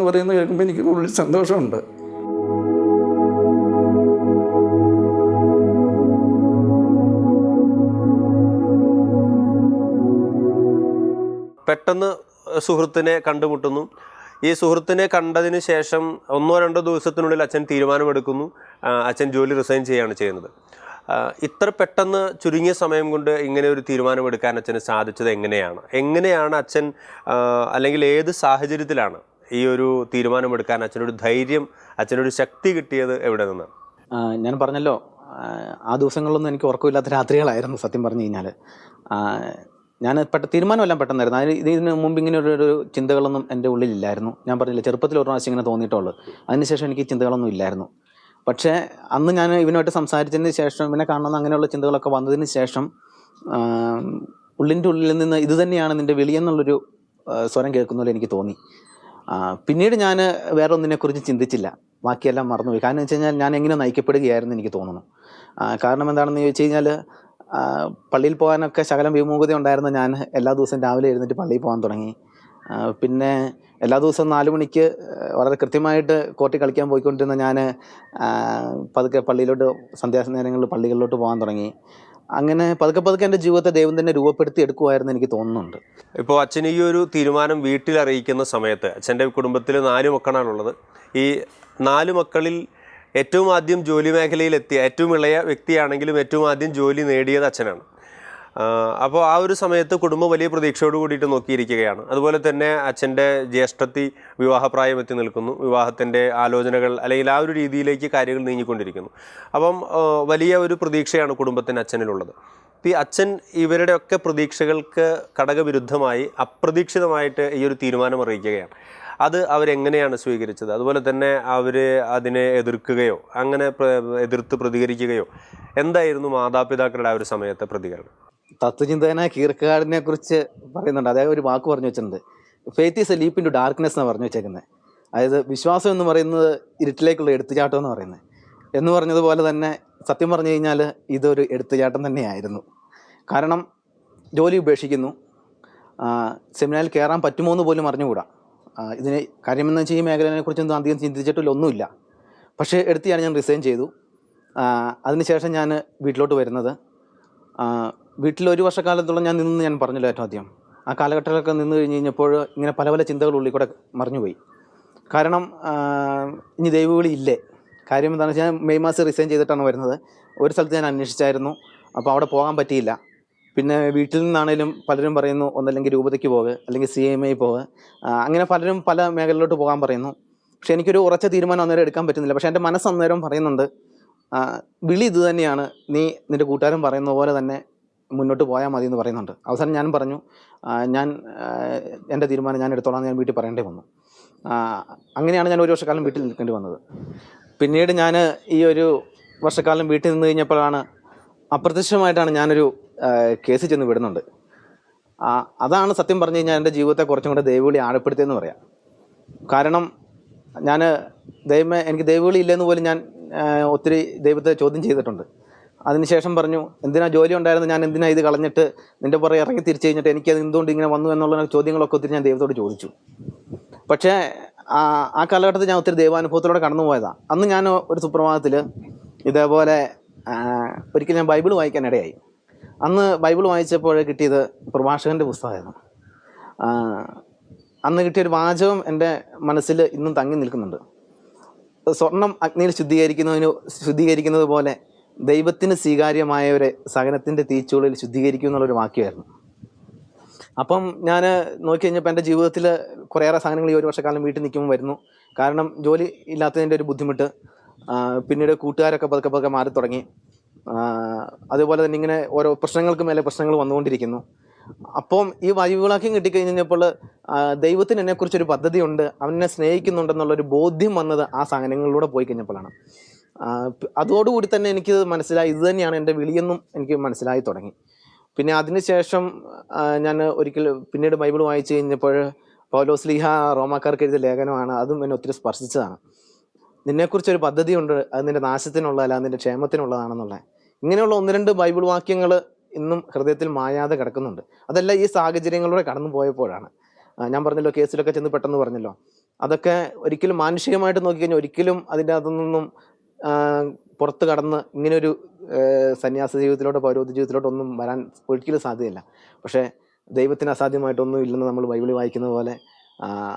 പറയുന്നത് കേൾക്കുമ്പോൾ എനിക്ക് ഉള്ളിൽ സന്തോഷമുണ്ട്. പെട്ടെന്ന് സുഹൃത്തിനെ കണ്ടുമുട്ടുന്നു. ഈ സുഹൃത്തിനെ കണ്ടതിന് ശേഷം ഒന്നോ രണ്ടോ ദിവസത്തിനുള്ളിൽ അച്ഛൻ തീരുമാനമെടുക്കുന്നു. അച്ഛൻ ജോലി റിസൈൻ ചെയ്യുകയാണ് ചെയ്യുന്നത്. ഇത്ര പെട്ടെന്ന് ചുരുങ്ങിയ സമയം കൊണ്ട് ഇങ്ങനെ ഒരു തീരുമാനമെടുക്കാൻ അച്ഛന് സാധിച്ചത് എങ്ങനെയാണ്? എങ്ങനെയാണ് അച്ഛൻ അല്ലെങ്കിൽ ഏത് സാഹചര്യത്തിലാണ് ഈ ഒരു തീരുമാനമെടുക്കാൻ അച്ഛനൊരു ധൈര്യം അച്ഛനൊരു ശക്തി കിട്ടിയത് എവിടെ നിന്ന്? ഞാൻ പറഞ്ഞല്ലോ ആ, ദിവസങ്ങളിലൊന്നും എനിക്ക് ഉറക്കമില്ലാത്ത രാത്രികളായിരുന്നു സത്യം പറഞ്ഞു കഴിഞ്ഞാൽ ഞാൻ പെട്ട തീരുമാനമെല്ലാം പെട്ടെന്നായിരുന്നു അതിന് ഇതിന് മുമ്പ് ഇങ്ങനെ ഒരു ഒരു ചിന്തകളൊന്നും എന്റെ ഉള്ളിലില്ലായിരുന്നു. ഞാൻ പറഞ്ഞില്ല ചെറുപ്പത്തിൽ ഒരു പ്രാവശ്യം ഇങ്ങനെ തോന്നിയിട്ടുള്ളൂ. അതിനുശേഷം എനിക്ക് ചിന്തകളൊന്നും ഇല്ലായിരുന്നു. പക്ഷേ അന്ന് ഞാൻ ഇവനുമായിട്ട് സംസാരിച്ചതിന് ശേഷം ഇവനെ കാണണമെന്ന് അങ്ങനെയുള്ള ചിന്തകളൊക്കെ വന്നതിന് ശേഷം ഉള്ളിന്റെ ഉള്ളിൽ നിന്ന് ഇത് തന്നെയാണ് നിന്റെ വിളിയെന്നുള്ളൊരു സ്വരം കേൾക്കുന്നതിൽ എനിക്ക് തോന്നി. പിന്നീട് ഞാൻ വേറെ ഒന്നിനെക്കുറിച്ച് ചിന്തിച്ചില്ല. ബാക്കിയെല്ലാം മറന്നുപോയി. കാരണം വെച്ച് കഴിഞ്ഞാൽ ഞാൻ എങ്ങനെ നയിക്കപ്പെടുകയായിരുന്നു എനിക്ക് തോന്നുന്നു. കാരണം എന്താണെന്ന് ചോദിച്ചു കഴിഞ്ഞാൽ പള്ളിയിൽ പോകാനൊക്കെ ശകലം വിമുഖത ഉണ്ടായിരുന്ന ഞാൻ എല്ലാ ദിവസവും രാവിലെ എഴുന്നേറ്റ് പള്ളിയിൽ പോകാൻ തുടങ്ങി. പിന്നെ എല്ലാ ദിവസവും നാല് മണിക്ക് വളരെ കൃത്യമായിട്ട് കോർട്ടിൽ കളിക്കാൻ പോയിക്കൊണ്ടിരുന്ന ഞാൻ പതുക്കെ പള്ളിയിലോട്ട് സന്ധ്യാസനേരങ്ങളിൽ പള്ളികളിലോട്ട് പോകാൻ തുടങ്ങി. അങ്ങനെ പതുക്കെ പതുക്കെ എന്റെ ജീവിതത്തെ ദൈവം തന്നെ രൂപപ്പെടുത്തി എടുക്കുമായിരുന്നു എനിക്ക് തോന്നുന്നുണ്ട്. ഇപ്പോൾ അച്ഛൻ ഈ ഒരു തീരുമാനം വീട്ടിൽ അറിയിക്കുന്ന സമയത്ത് അച്ഛന്റെ കുടുംബത്തിൽ നാല് മക്കളാണുള്ളത് ഈ നാല് മക്കളിൽ ഏറ്റവും ആദ്യം ജോലി മേഖലയിൽ എത്തിയ ഏറ്റവും ഇളയ വ്യക്തിയാണെങ്കിലും ഏറ്റവും ആദ്യം ജോലി നേടിയത് അച്ഛനാണ്. അപ്പോൾ ആ ഒരു സമയത്ത് കുടുംബം വലിയ പ്രതീക്ഷയോട് കൂടിയിട്ട് നോക്കിയിരിക്കുകയാണ്. അതുപോലെ തന്നെ അച്ഛന്റെ ജ്യേഷ്ഠത്തി വിവാഹപ്രായം എത്തി നിൽക്കുന്നു. വിവാഹത്തിന്റെ ആലോചനകൾ അല്ലെങ്കിൽ ആ ഒരു രീതിയിലേക്ക് കാര്യങ്ങൾ നീങ്ങിക്കൊണ്ടിരിക്കുന്നു. അപ്പം വലിയ ഒരു പ്രതീക്ഷയാണ് കുടുംബത്തിന് അച്ഛനിലുള്ളത്. ഈ അച്ഛൻ ഇവരുടെയൊക്കെ പ്രതീക്ഷകൾക്ക് ഘടകവിരുദ്ധമായി അപ്രതീക്ഷിതമായിട്ട് ഈ ഒരു തീരുമാനം അറിയിക്കുകയാണ്. അത് അവരെങ്ങനെയാണ് സ്വീകരിച്ചത്? അതുപോലെ തന്നെ അവർ അതിനെ എതിർക്കുകയോ അങ്ങനെ എതിർത്ത് പ്രതികരിക്കുകയോ എന്തായിരുന്നു മാതാപിതാക്കളുടെ ആ ഒരു സമയത്തെ പ്രതികരണം? തത്വചിന്തകനായ കീർക്കാടിനെ കുറിച്ച് പറയുന്നുണ്ട്. അതായത് ഒരു വാക്ക് പറഞ്ഞു വെച്ചിട്ടുണ്ട്. Faith is a leap into darkness എന്നാണ് പറഞ്ഞു വെച്ചേക്കുന്നത് അതായത് വിശ്വാസം എന്ന് പറയുന്നത് ഇരുട്ടിലേക്കുള്ള എടുത്തുചാട്ടം എന്ന് പറയുന്നത് എന്ന് പറഞ്ഞതുപോലെ തന്നെ സത്യം പറഞ്ഞു കഴിഞ്ഞാൽ ഇതൊരു എടുത്തുചാട്ടം തന്നെയായിരുന്നു. കാരണം ജോലി ഉപേക്ഷിക്കുന്നു. സെമിനാറിൽ കയറാൻ പറ്റുമോ എന്ന് പോലും അറിഞ്ഞുകൂടാ. ഇതിന് കാര്യമെന്ന് വെച്ചാൽ ഈ മേഖലയെ കുറിച്ചൊന്നും അധികം ചിന്തിച്ചിട്ടില്ല ഒന്നുമില്ല. പക്ഷേ എടുത്തിയാണ് ഞാൻ റിസൈൻ ചെയ്തു. അതിനുശേഷം ഞാൻ വീട്ടിലോട്ട് വരുന്നത്. വീട്ടിൽ ഒരു വർഷക്കാലത്തോളം ഞാൻ നിന്ന് ഞാൻ പറഞ്ഞല്ലോ ഏറ്റവും ആദ്യം. ആ കാലഘട്ടത്തിലൊക്കെ നിന്ന് കഴിഞ്ഞ് കഴിഞ്ഞപ്പോൾ ഇങ്ങനെ പല പല ചിന്തകൾ ഉള്ളിൽ കൂടെ മറിഞ്ഞുപോയി. കാരണം ഇനി ദൈവവിളി ഇല്ലേ? കാര്യം എന്താണെന്ന് വെച്ചാൽ മെയ് മാസം റിസൈൻ ചെയ്തിട്ടാണ് വരുന്നത്. ഒരു സ്ഥലത്ത് ഞാൻ അന്വേഷിച്ചായിരുന്നു. അപ്പോൾ അവിടെ പോകാൻ പറ്റിയില്ല. പിന്നെ വീട്ടിൽ നിന്നാണേലും പലരും പറയുന്നു ഒന്നല്ലെങ്കിൽ രൂപതയ്ക്ക് പോവുക അല്ലെങ്കിൽ സി എം ഐ പോവുക അങ്ങനെ പലരും പല മേഖലയിലോട്ട് പോകാൻ പറയുന്നു. പക്ഷെ എനിക്കൊരു ഉറച്ച തീരുമാനം അന്നേരം എടുക്കാൻ പറ്റുന്നില്ല. പക്ഷെ എന്റെ മനസ്സ് അന്നേരം പറയുന്നുണ്ട് വിളി ഇത് തന്നെയാണ്. നീ നിന്റെ കൂട്ടുകാരൻ പറയുന്ന പോലെ തന്നെ മുന്നോട്ട് പോയാൽ മതി എന്ന് പറയുന്നുണ്ട്. അവസാനം ഞാൻ പറഞ്ഞു ഞാൻ എന്റെ തീരുമാനം ഞാൻ എടുത്തോളാം ഞാൻ വീട്ടിൽ പറയേണ്ടി വന്നു. അങ്ങനെയാണ് ഞാൻ ഒരു വർഷക്കാലം വീട്ടിൽ നിൽക്കേണ്ടി വന്നത്. പിന്നീട് ഞാൻ ഈ ഒരു വർഷക്കാലം വീട്ടിൽ നിന്ന് കഴിഞ്ഞപ്പോഴാണ് അപ്രത്യക്ഷമായിട്ടാണ് ഞാനൊരു കേസ് ചെന്ന് വിടുന്നുണ്ട്. അതാണ് സത്യം പറഞ്ഞു കഴിഞ്ഞാൽ എന്റെ ജീവിതത്തെ കുറച്ചും കൂടെ ദൈവവിളി ആഴപ്പെടുത്തിയെന്ന് പറയാം. കാരണം ഞാൻ ദൈവമേ എനിക്ക് ദൈവവിളി ഇല്ലെന്ന് പോലും ഞാൻ ഒത്തിരി ദൈവത്തെ ചോദ്യം ചെയ്തിട്ടുണ്ട്. അതിനുശേഷം പറഞ്ഞു എന്തിനാ ജോലി ഉണ്ടായിരുന്നു ഞാൻ എന്തിനാ ഇത് കളഞ്ഞിട്ട് നിന്റെ പുറകെ ഇറങ്ങി തിരിച്ചു കഴിഞ്ഞിട്ട് എനിക്കത് എന്തുകൊണ്ട് ഇങ്ങനെ വന്നു? എന്നുള്ള ചോദ്യങ്ങളൊക്കെ ഒത്തിരി ഞാൻ ദൈവത്തോട് ചോദിച്ചു. പക്ഷേ ആ കാലഘട്ടത്തിൽ ഞാൻ ഒത്തിരി ദൈവാനുഭവത്തിലൂടെ കടന്നു പോയതാണ് അന്ന് ഞാൻ ഒരു സുപ്രഭാതത്തിൽ ഇതേപോലെ ഒരിക്കൽ ഞാൻ ബൈബിൾ വായിക്കാൻ ഇടയായി. അന്ന് ബൈബിൾ വായിച്ചപ്പോൾ കിട്ടിയത് പ്രഭാഷകന്റെ പുസ്തകമായിരുന്നു. അന്ന് കിട്ടിയൊരു വാചകം എന്റെ മനസ്സിൽ ഇന്നും തങ്ങി നിൽക്കുന്നുണ്ട്. സ്വർണം അഗ്നിയിൽ ശുദ്ധീകരിക്കുന്നതിന് ശുദ്ധീകരിക്കുന്നത് പോലെ ദൈവത്തിന് സ്വീകാര്യമായവരെ സഹനത്തിന്റെ തീച്ചുള്ളിൽ ശുദ്ധീകരിക്കും എന്നുള്ളൊരു വാക്യമായിരുന്നു. അപ്പം ഞാൻ നോക്കി കഴിഞ്ഞപ്പോൾ എന്റെ ജീവിതത്തിൽ കുറേയേറെ സാധനങ്ങൾ ഈ ഒരു വർഷക്കാലം വീട്ടിൽ നിൽക്കുമ്പോൾ വരുന്നു. കാരണം ജോലി ഇല്ലാത്തതിന്റെ ഒരു ബുദ്ധിമുട്ട് പിന്നീട് കൂട്ടുകാരൊക്കെ പതുക്കെ പതുക്കെ മാറി തുടങ്ങി അതുപോലെ തന്നെ ഇങ്ങനെ ഓരോ പ്രശ്നങ്ങൾക്ക് മേലെ പ്രശ്നങ്ങൾ വന്നുകൊണ്ടിരിക്കുന്നു. അപ്പം ഈ വായുവിളാക്യം കിട്ടിക്കഴിഞ്ഞപ്പോൾ ദൈവത്തിന് എന്നെക്കുറിച്ചൊരു പദ്ധതിയുണ്ട് അവനെ സ്നേഹിക്കുന്നുണ്ടെന്നുള്ളൊരു ബോധ്യം വന്നത് ആ സാധനങ്ങളിലൂടെ പോയി കഴിഞ്ഞപ്പോഴാണ്. അതോടുകൂടി തന്നെ എനിക്ക് മനസ്സിലായി ഇത് തന്നെയാണ് എന്റെ വിളിയെന്നും എനിക്ക് മനസ്സിലായി തുടങ്ങി. പിന്നെ അതിനുശേഷം ഞാൻ ഒരിക്കൽ പിന്നീട് ബൈബിൾ വായിച്ചു കഴിഞ്ഞപ്പോൾ പൗലോസ്ലിഹ റോമാക്കാർക്ക് എഴുതിയ ലേഖനമാണ് അതും എന്നെ ഒത്തിരി സ്പർശിച്ചതാണ്. നിന്നെക്കുറിച്ചൊരു പദ്ധതിയുണ്ട്. അത് നിന്റെ നാശത്തിനുള്ളതല്ല നിന്റെ ക്ഷേമത്തിനുള്ളതാണെന്നുള്ള. ഇങ്ങനെയുള്ള ഒന്ന് രണ്ട് ബൈബിൾ വാക്യങ്ങൾ ഇന്നും ഹൃദയത്തിൽ മായാതെ കിടക്കുന്നുണ്ട്. അതെല്ലാം ഈ സാഹചര്യങ്ങളിലൂടെ കടന്നു പോയപ്പോഴാണ്. ഞാൻ പറഞ്ഞല്ലോ കേസിലൊക്കെ ചെന്ന് പെട്ടെന്ന് പറഞ്ഞല്ലോ. അതൊക്കെ ഒരിക്കലും മാനുഷികമായിട്ട് നോക്കിക്കഴിഞ്ഞാൽ ഒരിക്കലും അതിന്റെ അകത്തു നിന്നും ആ, പുറത്ത് കടന്ന് ഇങ്ങനൊരു സന്യാസ ജീവിതത്തിലോട്ടോ പൗരോധ ജീവിതത്തിലോട്ടോ ഒന്നും വരാൻ ഒരിക്കലും സാധ്യതയില്ല. പക്ഷേ ദൈവത്തിന് അസാധ്യമായിട്ടൊന്നും ഇല്ലെന്ന് നമ്മൾ ബൈബിളിൽ വായിക്കുന്ന പോലെ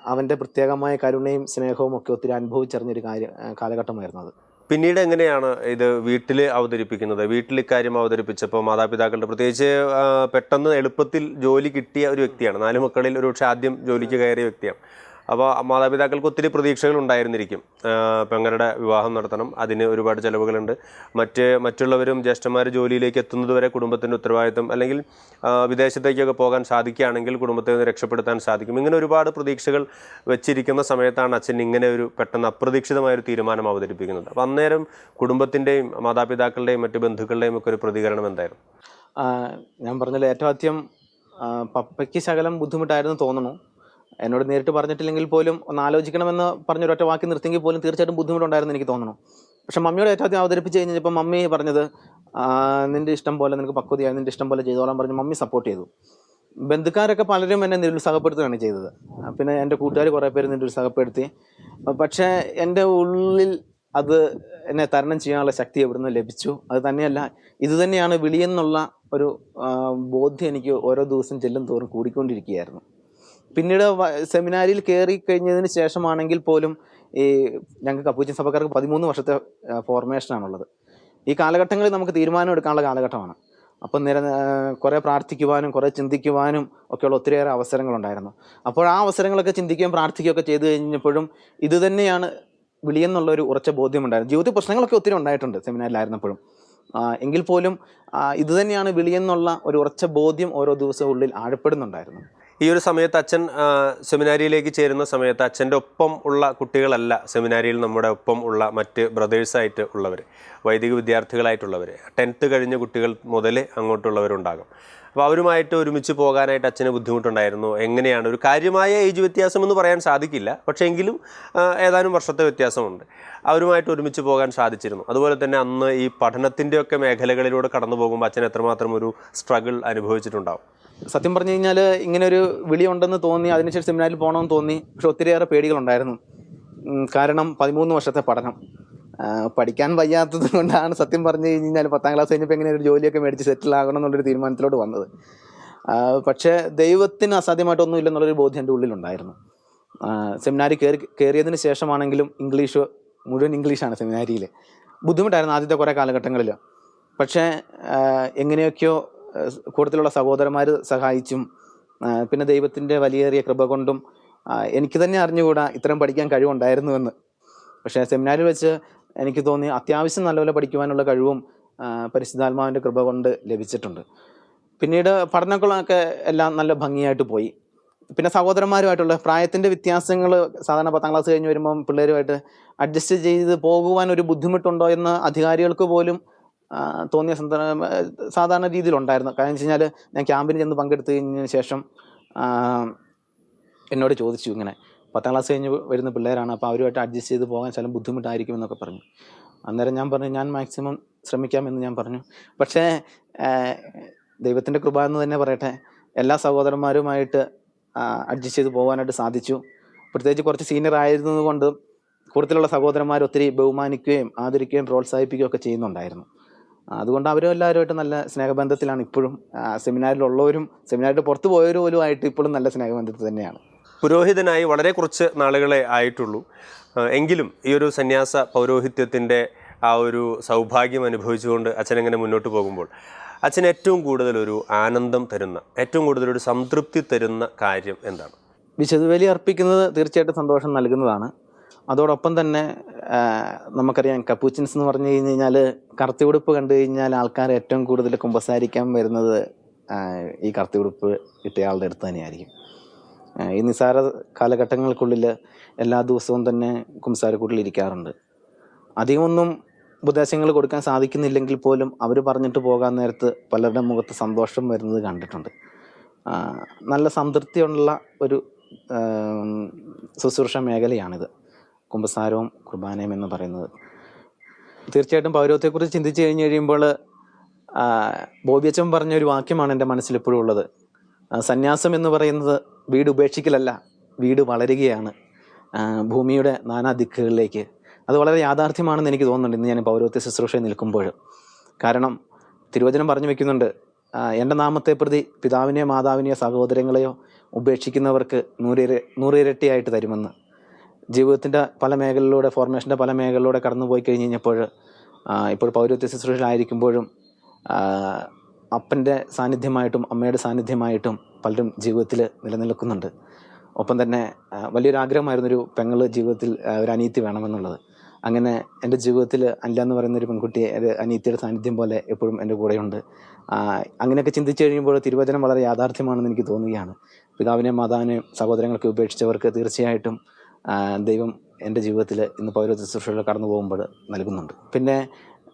അവന്റെ പ്രത്യേകമായ കരുണയും സ്നേഹവും ഒക്കെ ഒത്തിരി അനുഭവിച്ചറിഞ്ഞൊരു കാര്യം കാലഘട്ടമായിരുന്നു അത്. പിന്നീട് എങ്ങനെയാണ് ഇത് വീട്ടിൽ അവതരിപ്പിക്കുന്നത്? വീട്ടിൽ ഇക്കാര്യം അവതരിപ്പിച്ചപ്പോൾ മാതാപിതാക്കളുടെ പ്രത്യേകിച്ച് പെട്ടെന്ന് എളുപ്പത്തിൽ ജോലി കിട്ടിയ ഒരു വ്യക്തിയാണ്. നാല് മക്കളിൽ ഒരു പക്ഷേ ആദ്യം ജോലിക്ക് കയറിയ വ്യക്തിയാണ്. അപ്പോൾ മാതാപിതാക്കൾക്ക് ഒത്തിരി പ്രതീക്ഷകൾ ഉണ്ടായിരുന്നിരിക്കും. പെങ്ങളുടെ വിവാഹം നടത്തണം അതിന് ഒരുപാട് ചിലവുകളുണ്ട്. മറ്റ് മറ്റുള്ളവരും ജ്യേഷ്ഠന്മാർ ജോലിയിലേക്ക് എത്തുന്നത് വരെ കുടുംബത്തിന്റെ ഉത്തരവാദിത്വം അല്ലെങ്കിൽ വിദേശത്തേക്കൊക്കെ പോകാൻ സാധിക്കുകയാണെങ്കിൽ കുടുംബത്തെ നിന്ന് രക്ഷപ്പെടുത്താൻ സാധിക്കും. ഇങ്ങനെ ഒരുപാട് പ്രതീക്ഷകൾ വെച്ചിരിക്കുന്ന സമയത്താണ് അച്ഛൻ ഇങ്ങനെ ഒരു പെട്ടെന്ന് അപ്രതീക്ഷിതമായ ഒരു തീരുമാനം അവതരിപ്പിക്കുന്നത്. അപ്പം അന്നേരം കുടുംബത്തിന്റെയും മാതാപിതാക്കളുടെയും മറ്റ് ബന്ധുക്കളുടെയും ഒക്കെ ഒരു പ്രതികരണം എന്തായിരുന്നു? ഞാൻ പറഞ്ഞല്ലോ ഏറ്റവും ആദ്യം പപ്പയ്ക്ക് ശകലം ബുദ്ധിമുട്ടായിരുന്നു തോന്നുന്നു. എന്നോട് നേരിട്ട് പറഞ്ഞിട്ടില്ലെങ്കിൽ പോലും ഒന്ന് ആലോചിക്കണമെന്ന് പറഞ്ഞൊരൊറ്റ വാക്കി നിർത്തിയെങ്കിൽ പോലും തീർച്ചയായിട്ടും ബുദ്ധിമുട്ടുണ്ടായിരുന്നു എനിക്ക് തോന്നുന്നു. പക്ഷെ മമ്മിയോട് ഏറ്റവും ആദ്യം അവതരിപ്പിച്ച് കഴിഞ്ഞപ്പോൾ മമ്മി പറഞ്ഞത് നിന്റെ ഇഷ്ടം പോലെ നിനക്ക് പക്വതയായി നിന്റെ ഇഷ്ടം പോലെ ചെയ്തോളാൻ പറഞ്ഞ് മമ്മി സപ്പോർട്ട് ചെയ്തു. ബന്ധുക്കാരൊക്കെ പലരും എന്നെ നിരുത്സാഹപ്പെടുത്തുകയാണ് ചെയ്തത്. പിന്നെ എന്റെ കൂട്ടുകാർ കുറേ പേര് നിരുത്സാഹപ്പെടുത്തി. പക്ഷേ എന്റെ ഉള്ളിൽ അത് എന്നെ തരണം ചെയ്യാനുള്ള ശക്തി എവിടുന്ന് ലഭിച്ചു. അത് തന്നെയല്ല ഇത് തന്നെയാണ് വിളിയെന്നുള്ള ഒരു ബോധ്യം എനിക്ക് ഓരോ ദിവസം ചെല്ലും തോറും കൂടിക്കൊണ്ടിരിക്കുകയായിരുന്നു. പിന്നീട് സെമിനാരിയിൽ കയറി കഴിഞ്ഞതിന് ശേഷമാണെങ്കിൽ പോലും ഈ ഞങ്ങൾക്ക് കപ്പൂച്ചിൻ സഭക്കാർക്ക് പതിമൂന്ന് വർഷത്തെ ഫോർമേഷനാണുള്ളത് ഈ കാലഘട്ടങ്ങളിൽ നമുക്ക് തീരുമാനം എടുക്കാനുള്ള കാലഘട്ടമാണ്. അപ്പം നിര കുറേ പ്രാർത്ഥിക്കുവാനും കുറേ ചിന്തിക്കുവാനും ഒക്കെയുള്ള ഒത്തിരിയേറെ അവസരങ്ങളുണ്ടായിരുന്നു. അപ്പോൾ ആ അവസരങ്ങളൊക്കെ ചിന്തിക്കുകയും പ്രാർത്ഥിക്കുകയൊക്കെ ചെയ്തു കഴിഞ്ഞപ്പോഴും ഇത് തന്നെയാണ് വിളിയെന്നുള്ള ഒരു ഉറച്ച ബോധ്യമുണ്ടായിരുന്നു. ജീവിതത്തിൽ പ്രശ്നങ്ങളൊക്കെ ഒത്തിരി ഉണ്ടായിട്ടുണ്ട് സെമിനാറിലായിരുന്നപ്പോഴും എങ്കിൽ പോലും ഇത് തന്നെയാണ് വിളിയെന്നുള്ള ഒരു ഉറച്ച ബോധ്യം ഓരോ ദിവസവും ഉള്ളിൽ ആഴപ്പെടുന്നുണ്ടായിരുന്നു. ഈ ഒരു സമയത്ത് അച്ഛൻ സെമിനാരിയിലേക്ക് ചേരുന്ന സമയത്ത് അച്ഛന്റെ ഒപ്പം ഉള്ള കുട്ടികളല്ല സെമിനാരിയിൽ നമ്മുടെ ഒപ്പം ഉള്ള മറ്റ് ബ്രദേഴ്സായിട്ട് ഉള്ളവർ വൈദിക വിദ്യാർത്ഥികളായിട്ടുള്ളവർ ടെൻത്ത് കഴിഞ്ഞ കുട്ടികൾ മുതൽ അങ്ങോട്ടുള്ളവരുണ്ടാകും. അപ്പോൾ അവരുമായിട്ട് ഒരുമിച്ച് പോകാനായിട്ട് അച്ഛന് ബുദ്ധിമുട്ടുണ്ടായിരുന്നു. എങ്ങനെയാണ്? ഒരു കാര്യമായ ഏജ് വ്യത്യാസം എന്ന് പറയാൻ സാധിക്കില്ല. പക്ഷേ എങ്കിലും ഏതാനും വർഷത്തെ വ്യത്യാസമുണ്ട്. അവരുമായിട്ട് ഒരുമിച്ച് പോകാൻ സാധിച്ചിരുന്നു. അതുപോലെ തന്നെ അന്ന് ഈ പഠനത്തിന്റെയൊക്കെ മേഖലകളിലൂടെ കടന്നു പോകുമ്പോൾ അച്ഛൻ എത്രമാത്രം ഒരു സ്ട്രഗിൾ അനുഭവിച്ചിട്ടുണ്ടാവും. സത്യം പറഞ്ഞു കഴിഞ്ഞാൽ ഇങ്ങനെ ഒരു വിളി ഉണ്ടെന്ന് തോന്നി അതിനുശേഷം സെമിനാരിൽ പോകണമെന്ന് തോന്നി പക്ഷെ ഒത്തിരിയേറെ പേടികളുണ്ടായിരുന്നു. കാരണം പതിമൂന്ന് വർഷത്തെ പഠനം. പഠിക്കാൻ വയ്യാത്തത് കൊണ്ടാണ് സത്യം പറഞ്ഞു കഴിഞ്ഞാൽ പത്താം ക്ലാസ് കഴിഞ്ഞപ്പോൾ എങ്ങനെ ഒരു ജോലിയൊക്കെ മേടിച്ച് സെറ്റിൽ ആകണം എന്നുള്ളൊരു തീരുമാനത്തിലോട്ട് വന്നത്. പക്ഷേ ദൈവത്തിന് അസാധ്യമായിട്ടൊന്നും ഇല്ലെന്നുള്ളൊരു ബോധ്യം എന്റെ ഉള്ളിലുണ്ടായിരുന്നു. സെമിനാരി കയറി കയറിയതിന് ശേഷമാണെങ്കിലും ഇംഗ്ലീഷ് മുഴുവൻ ഇംഗ്ലീഷാണ് സെമിനാരിയിൽ ബുദ്ധിമുട്ടായിരുന്നു ആദ്യത്തെ കുറേ കാലഘട്ടങ്ങളിൽ പക്ഷേ എങ്ങനെയൊക്കെയോ കൂട്ടത്തിലുള്ള സഹോദരന്മാർ സഹായിച്ചും പിന്നെ ദൈവത്തിന്റെ വലിയേറിയ കൃപ കൊണ്ടും എനിക്ക് തന്നെ അറിഞ്ഞുകൂടാ ഇത്രയും പഠിക്കാൻ കഴിവുണ്ടായിരുന്നുവെന്ന് പക്ഷേ സെമിനാറിൽ വെച്ച് എനിക്ക് തോന്നി അത്യാവശ്യം നല്ലപോലെ പഠിക്കുവാനുള്ള കഴിവും പരിശുദ്ധാത്മാവിന്റെ കൃപ കൊണ്ട് ലഭിച്ചിട്ടുണ്ട്. പിന്നീട് പഠനങ്ങളൊക്കെ എല്ലാം നല്ല ഭംഗിയായിട്ട് പോയി. പിന്നെ സഹോദരന്മാരുമായിട്ടുള്ള പ്രായത്തിന്റെ വ്യത്യാസങ്ങൾ സാധാരണ പത്താം ക്ലാസ് കഴിഞ്ഞ് വരുമ്പം പിള്ളേരുമായിട്ട് അഡ്ജസ്റ്റ് ചെയ്ത് പോകുവാൻ ഒരു ബുദ്ധിമുട്ടുണ്ടോ എന്ന് അധികാരികൾക്ക് പോലും തോന്നിയ സന്ദർഭം സാധാരണ രീതിയിലുണ്ടായിരുന്നു. കാരണം വെച്ച് കഴിഞ്ഞാൽ ഞാൻ ക്യാമ്പിന് ചെന്ന് പങ്കെടുത്തു കഴിഞ്ഞതിന് ശേഷം എന്നോട് ചോദിച്ചു ഇങ്ങനെ. പത്താം ക്ലാസ് കഴിഞ്ഞ് വരുന്ന പിള്ളേരാണ് അപ്പോൾ അവരുമായിട്ട് അഡ്ജസ്റ്റ് ചെയ്ത് പോകാൻ ചില ബുദ്ധിമുട്ടായിരിക്കും എന്നൊക്കെ പറഞ്ഞു. അന്നേരം ഞാൻ പറഞ്ഞു ഞാൻ മാക്സിമം ശ്രമിക്കാമെന്ന് ഞാൻ പറഞ്ഞു. പക്ഷേ ദൈവത്തിന്റെ കൃപ എന്ന് തന്നെ പറയട്ടെ എല്ലാ സഹോദരന്മാരുമായിട്ട് അഡ്ജസ്റ്റ് ചെയ്ത് പോകാനായിട്ട് സാധിച്ചു. പ്രത്യേകിച്ച് കുറച്ച് സീനിയർ ആയിരുന്നതുകൊണ്ട് കൂടുതലുള്ള സഹോദരന്മാർ ഒത്തിരി ബഹുമാനിക്കുകയും ആദരിക്കുകയും പ്രോത്സാഹിപ്പിക്കുകയും ഒക്കെ ചെയ്യുന്നുണ്ടായിരുന്നു. അതുകൊണ്ട് അവരും എല്ലാവരുമായിട്ട് നല്ല സ്നേഹബന്ധത്തിലാണ് ഇപ്പോഴും. സെമിനാരിലുള്ളവരും സെമിനാരിൽ പുറത്തു പോയവരും പോലും ആയിട്ട് ഇപ്പോഴും നല്ല സ്നേഹബന്ധത്തിൽ തന്നെയാണ്. പുരോഹിതനായി വളരെ കുറച്ച് നാളുകളെ ആയിട്ടുള്ളൂ. എങ്കിലും ഈ ഒരു സന്യാസ പൗരോഹിത്യത്തിന്റെ ആ ഒരു സൗഭാഗ്യം അനുഭവിച്ചുകൊണ്ട് അച്ഛൻ എങ്ങനെ മുന്നോട്ട് പോകുമ്പോൾ അച്ഛൻ ഏറ്റവും കൂടുതൽ ഒരു ആനന്ദം തരുന്ന ഏറ്റവും കൂടുതൽ ഒരു സംതൃപ്തി തരുന്ന കാര്യം എന്താണ്? വിശുദ്ധ ബലി അർപ്പിക്കുന്നത് തീർച്ചയായിട്ടും സന്തോഷം നൽകുന്നതാണ്. അതോടൊപ്പം തന്നെ നമുക്കറിയാം കപ്പൂച്ചിൻസ് എന്ന് പറഞ്ഞു കഴിഞ്ഞ് കഴിഞ്ഞാൽ കറുത്തിയുടുപ്പ് കണ്ടു കഴിഞ്ഞാൽ ആൾക്കാർ ഏറ്റവും കൂടുതൽ കുമ്പസാരിക്കാൻ വരുന്നത് ഈ ഈ കറുത്തിയുടുപ്പ് കിട്ടിയ അടുത്ത് തന്നെയായിരിക്കും. ഈ നിസാര കാലഘട്ടങ്ങൾക്കുള്ളിൽ എല്ലാ ദിവസവും തന്നെ കുമ്പസാരക്കൂട്ടിൽ ഇരിക്കാറുണ്ട്. അധികമൊന്നും ഉപദേശങ്ങൾ കൊടുക്കാൻ സാധിക്കുന്നില്ലെങ്കിൽ പോലും അവർ പറഞ്ഞിട്ട് പോകാൻ നേരത്ത് പലരുടെ മുഖത്ത് സന്തോഷം വരുന്നത് കണ്ടിട്ടുണ്ട്. നല്ല സംതൃപ്തിയുള്ള ഒരു ശുശ്രൂഷ മേഖലയാണിത്. കുമ്പസാരവും കുർബാനയും എന്ന് പറയുന്നത്. തീർച്ചയായിട്ടും പൗരത്വത്തെക്കുറിച്ച് ചിന്തിച്ചു കഴിഞ്ഞ് കഴിയുമ്പോൾ ബോബിയച്ചൻ പറഞ്ഞ ഒരു വാക്യമാണ് എന്റെ മനസ്സിൽ ഇപ്പോഴും ഉള്ളത്. സന്യാസം എന്ന് പറയുന്നത് വീട് ഉപേക്ഷിക്കലല്ല വീട് വളരുകയാണ്. ഭൂമിയുടെ നാനാ ദിക്കുകളിലേക്ക്. അത് വളരെ യാഥാർത്ഥ്യമാണെന്ന് എനിക്ക് തോന്നുന്നുണ്ട് ഇന്ന് ഞാൻ പൗരത്വ ശുശ്രൂഷയിൽ നിൽക്കുമ്പോൾ. കാരണം തിരുവചനം പറഞ്ഞു വെക്കുന്നുണ്ട് എന്റെ നാമത്തെ പ്രതി പിതാവിനെയോ മാതാവിനെയോ സഹോദരങ്ങളെയോ ഉപേക്ഷിക്കുന്നവർക്ക് നൂറിര നൂറിരട്ടിയായിട്ട് തരുമെന്ന്. ജീവിതത്തിന്റെ പല മേഖലയിലൂടെ ഫോർമേഷന്റെ പല മേഖലയിലൂടെ കടന്നു പോയി കഴിഞ്ഞ് കഴിഞ്ഞപ്പോൾ ഇപ്പോൾ പൗരത്വ ശുശ്രൂഷയിലായിരിക്കുമ്പോഴും അപ്പന്റെ സാന്നിധ്യമായിട്ടും അമ്മയുടെ സാന്നിധ്യമായിട്ടും പലരും ജീവിതത്തിൽ നിലനിൽക്കുന്നുണ്ട്. ഒപ്പം തന്നെ ആ, വലിയൊരു ആഗ്രഹമായിരുന്നു ഒരു പെങ്ങൾ ജീവിതത്തിൽ ഒരു അനീതി വേണമെന്നുള്ളത്. അങ്ങനെ എന്റെ ജീവിതത്തിൽ അല്ല എന്ന് പറയുന്ന ഒരു പെൺകുട്ടിയെ ഒരു അനീതിയുടെ സാന്നിധ്യം പോലെ എപ്പോഴും എന്റെ കൂടെയുണ്ട്. അങ്ങനെയൊക്കെ ചിന്തിച്ചു കഴിയുമ്പോൾ തിരുവചനം വളരെ യാഥാർത്ഥ്യമാണെന്ന് എനിക്ക് തോന്നുകയാണ്. പിതാവിനെ മാതാവിനെയും സഹോദരങ്ങളൊക്കെ ഉപേക്ഷിച്ചവർക്ക് തീർച്ചയായിട്ടും ദൈവം എന്റെ ജീവിതത്തിൽ ഇന്ന് പൗരത്വ ശുശ്രൂഷകൾ കടന്നു പോകുമ്പോൾ നൽകുന്നുണ്ട്. പിന്നെ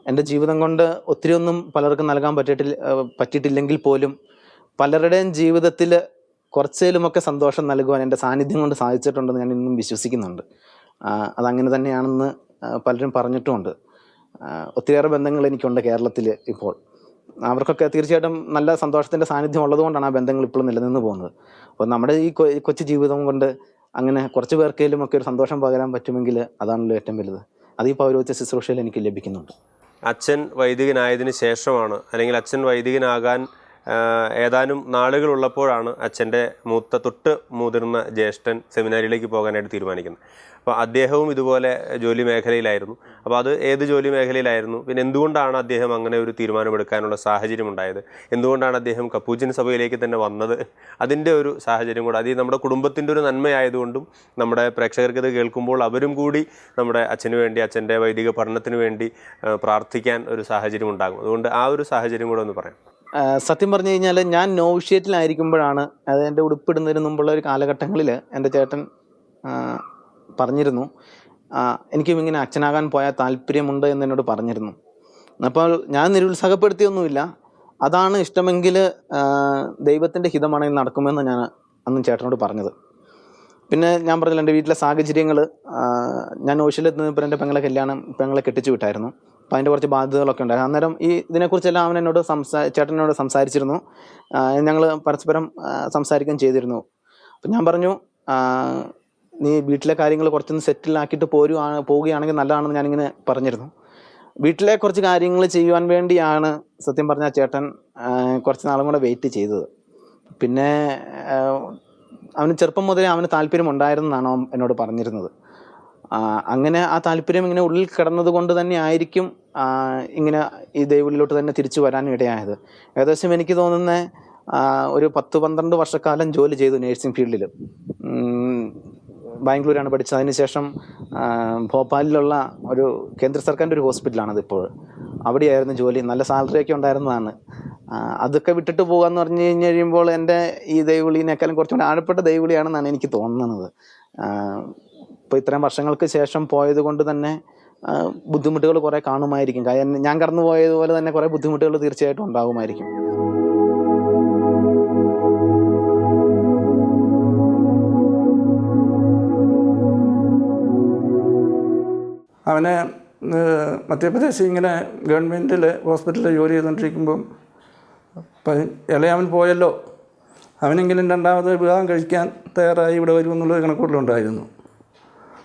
എന്റെ ജീവിതം കൊണ്ട് ഒത്തിരി ഒന്നും പലർക്കും നൽകാൻ പറ്റിയിട്ടില്ല പറ്റിയിട്ടില്ലെങ്കിൽ പോലും പലരുടെയും ജീവിതത്തിൽ കുറച്ചേലുമൊക്കെ സന്തോഷം നൽകുവാൻ എന്റെ സാന്നിധ്യം കൊണ്ട് സാധിച്ചിട്ടുണ്ടെന്ന് ഞാൻ ഇന്നും വിശ്വസിക്കുന്നുണ്ട്. അതങ്ങനെ തന്നെയാണെന്ന് പലരും പറഞ്ഞിട്ടുമുണ്ട്. ഒത്തിരിയേറെ ബന്ധങ്ങൾ എനിക്കുണ്ട് കേരളത്തിൽ ഇപ്പോൾ. അവർക്കൊക്കെ തീർച്ചയായിട്ടും നല്ല സന്തോഷത്തിന്റെ സാന്നിധ്യം ഉള്ളതുകൊണ്ടാണ് ആ ബന്ധങ്ങൾ ഇപ്പോഴും നിലനിന്ന് പോകുന്നത്. അപ്പോൾ നമ്മുടെ ഈ കൊച്ചു ജീവിതം കൊണ്ട് അങ്ങനെ കുറച്ച് പേർക്കേലും ഒക്കെ ഒരു സന്തോഷം പകരാൻ പറ്റുമെങ്കിൽ അതാണല്ലോ ഏറ്റവും വലുത്. അത് ഈ പൗരോഹിത്യ ശുശ്രൂഷയിൽ എനിക്ക് ലഭിക്കുന്നുണ്ട്. അച്ഛൻ വൈദികനായതിന് ശേഷമാണ് അല്ലെങ്കിൽ അച്ഛൻ വൈദികനാകാൻ ഏതാനും നാളുകളുള്ളപ്പോഴാണ് അച്ഛന്റെ മൂത്ത തൊട്ട് മുതിർന്ന ജ്യേഷ്ഠൻ സെമിനാരിയിലേക്ക് പോകാനായിട്ട് തീരുമാനിക്കുന്നത്. അപ്പോൾ അദ്ദേഹവും ഇതുപോലെ ജോലി മേഖലയിലായിരുന്നു. അപ്പോൾ അത് ഏത് ജോലി മേഖലയിലായിരുന്നു? പിന്നെ എന്തുകൊണ്ടാണ് അദ്ദേഹം അങ്ങനെ ഒരു തീരുമാനമെടുക്കാനുള്ള സാഹചര്യം ഉണ്ടായത്? എന്തുകൊണ്ടാണ് അദ്ദേഹം കപ്പൂച്ചിൻ സഭയിലേക്ക് തന്നെ വന്നത്? അതിന്റെ ഒരു സാഹചര്യം കൂടെ അത് നമ്മുടെ കുടുംബത്തിന്റെ ഒരു നന്മയായതുകൊണ്ടും നമ്മുടെ പ്രേക്ഷകർക്ക് ഇത് കേൾക്കുമ്പോൾ അവരും കൂടി നമ്മുടെ അച്ഛന് വേണ്ടി അച്ഛന്റെ വൈദിക പഠനത്തിന് വേണ്ടി പ്രാർത്ഥിക്കാൻ ഒരു സാഹചര്യം ഉണ്ടാകും. അതുകൊണ്ട് ആ ഒരു സാഹചര്യം കൂടെ ഒന്ന് പറയാം. സത്യം പറഞ്ഞു കഴിഞ്ഞാൽ ഞാൻ നോവിഷ്യേറ്റിലായിരിക്കുമ്പോഴാണ് അത് എന്റെ ഉടുപ്പിടുന്നതിന് മുമ്പുള്ള ഒരു കാലഘട്ടങ്ങളിൽ എന്റെ ചേട്ടൻ പറഞ്ഞിരുന്നു. എനിക്കും ഇങ്ങനെ അച്ഛനാകാൻ പോയാൽ താല്പര്യമുണ്ട് എന്ന് എന്നോട് പറഞ്ഞിരുന്നു. അപ്പോൾ ഞാൻ നിരുത്സാഹപ്പെടുത്തിയൊന്നുമില്ല. അതാണ് ഇഷ്ടമെങ്കിൽ ദൈവത്തിന്റെ ഹിതമാണെങ്കിൽ നടക്കുമെന്ന് ഞാൻ അന്ന് ചേട്ടനോട് പറഞ്ഞത്. പിന്നെ ഞാൻ പറഞ്ഞില്ല എന്റെ വീട്ടിലെ സാഹചര്യങ്ങൾ ഞാൻ ഓഷ്യലെത്തുന്നപ്പോൾ എന്റെ പെങ്ങളെ കല്യാണം പെങ്ങളെ കെട്ടിച്ചു വിട്ടായിരുന്നു. അപ്പോൾ അതിന്റെ കുറച്ച് ബാധ്യതകളൊക്കെ ഉണ്ടായിരുന്നു. അന്നേരം ഈ ഇതിനെക്കുറിച്ചെല്ലാം അവൻ എന്നോട് സംസാ ചേട്ടനോട് സംസാരിച്ചിരുന്നു. ഞങ്ങൾ പരസ്പരം സംസാരിക്കുകയും ചെയ്തിരുന്നു. അപ്പം ഞാൻ പറഞ്ഞു നീ വീട്ടിലെ കാര്യങ്ങൾ കുറച്ചൊന്ന് സെറ്റിലാക്കിയിട്ട് പോരുവാണ് പോവുകയാണെങ്കിൽ നല്ലതാണെന്ന് ഞാനിങ്ങനെ പറഞ്ഞിരുന്നു. വീട്ടിലെ കുറച്ച് കാര്യങ്ങൾ ചെയ്യുവാൻ വേണ്ടിയാണ് സത്യം പറഞ്ഞ ചേട്ടൻ കുറച്ച് നാളും കൂടെ വെയിറ്റ് ചെയ്തത്. പിന്നെ അവന് ചെറുപ്പം മുതലേ അവന് താല്പര്യം ഉണ്ടായിരുന്നെന്നാണ് അവൻ എന്നോട് പറഞ്ഞിരുന്നത്. അങ്ങനെ ആ താല്പര്യം ഇങ്ങനെ ഉള്ളിൽ കിടന്നത് കൊണ്ട് തന്നെ ആയിരിക്കും ഇങ്ങനെ ഈ ദൈവത്തിലോട്ട് തന്നെ തിരിച്ചു വരാൻ ഇടയായത്. ഏകദേശം എനിക്ക് തോന്നുന്ന ഒരു പത്ത് പന്ത്രണ്ട് വർഷക്കാലം ജോലി ചെയ്തു നേഴ്സിംഗ് ഫീൽഡിൽ ബാംഗ്ലൂരാണ് പഠിച്ചത്. അതിനുശേഷം ഭോപ്പാലിലുള്ള ഒരു കേന്ദ്ര സർക്കാരിന്റെ ഒരു ഹോസ്പിറ്റലാണത് ഇപ്പോൾ അവിടെയായിരുന്നു ജോലി. നല്ല സാലറി ഒക്കെ ഉണ്ടായിരുന്നതാണ്. അതൊക്കെ വിട്ടിട്ട് പോകാമെന്ന് പറഞ്ഞു കഴിഞ്ഞ് കഴിയുമ്പോൾ എന്റെ ഈ ദൈവവിളിനേക്കാളും കുറച്ചുകൂടി ആഴപ്പെട്ട ദൈവവിളിയാണെന്നാണ് എനിക്ക് തോന്നുന്നത്. ഇപ്പോൾ ഇത്രയും വർഷങ്ങൾക്ക് ശേഷം പോയത് കൊണ്ട് തന്നെ ബുദ്ധിമുട്ടുകൾ കുറേ കാണുമായിരിക്കും. ഞാൻ കടന്നു പോയതുപോലെ തന്നെ കുറേ ബുദ്ധിമുട്ടുകൾ തീർച്ചയായിട്ടും ഉണ്ടാകുമായിരിക്കും. അവനെ മധ്യപ്രദേശ് ഇങ്ങനെ ഗവൺമെന്റിൽ ഹോസ്പിറ്റലിൽ ജോലി ചെയ്തുകൊണ്ടിരിക്കുമ്പം ഇളയവൻ പോയല്ലോ. അവനെങ്കിലും രണ്ടാമത് വിവാഹം കഴിക്കാൻ തയ്യാറായി ഇവിടെ വരുമെന്നുള്ളൊരു കണക്കൂട്ടിലുണ്ടായിരുന്നു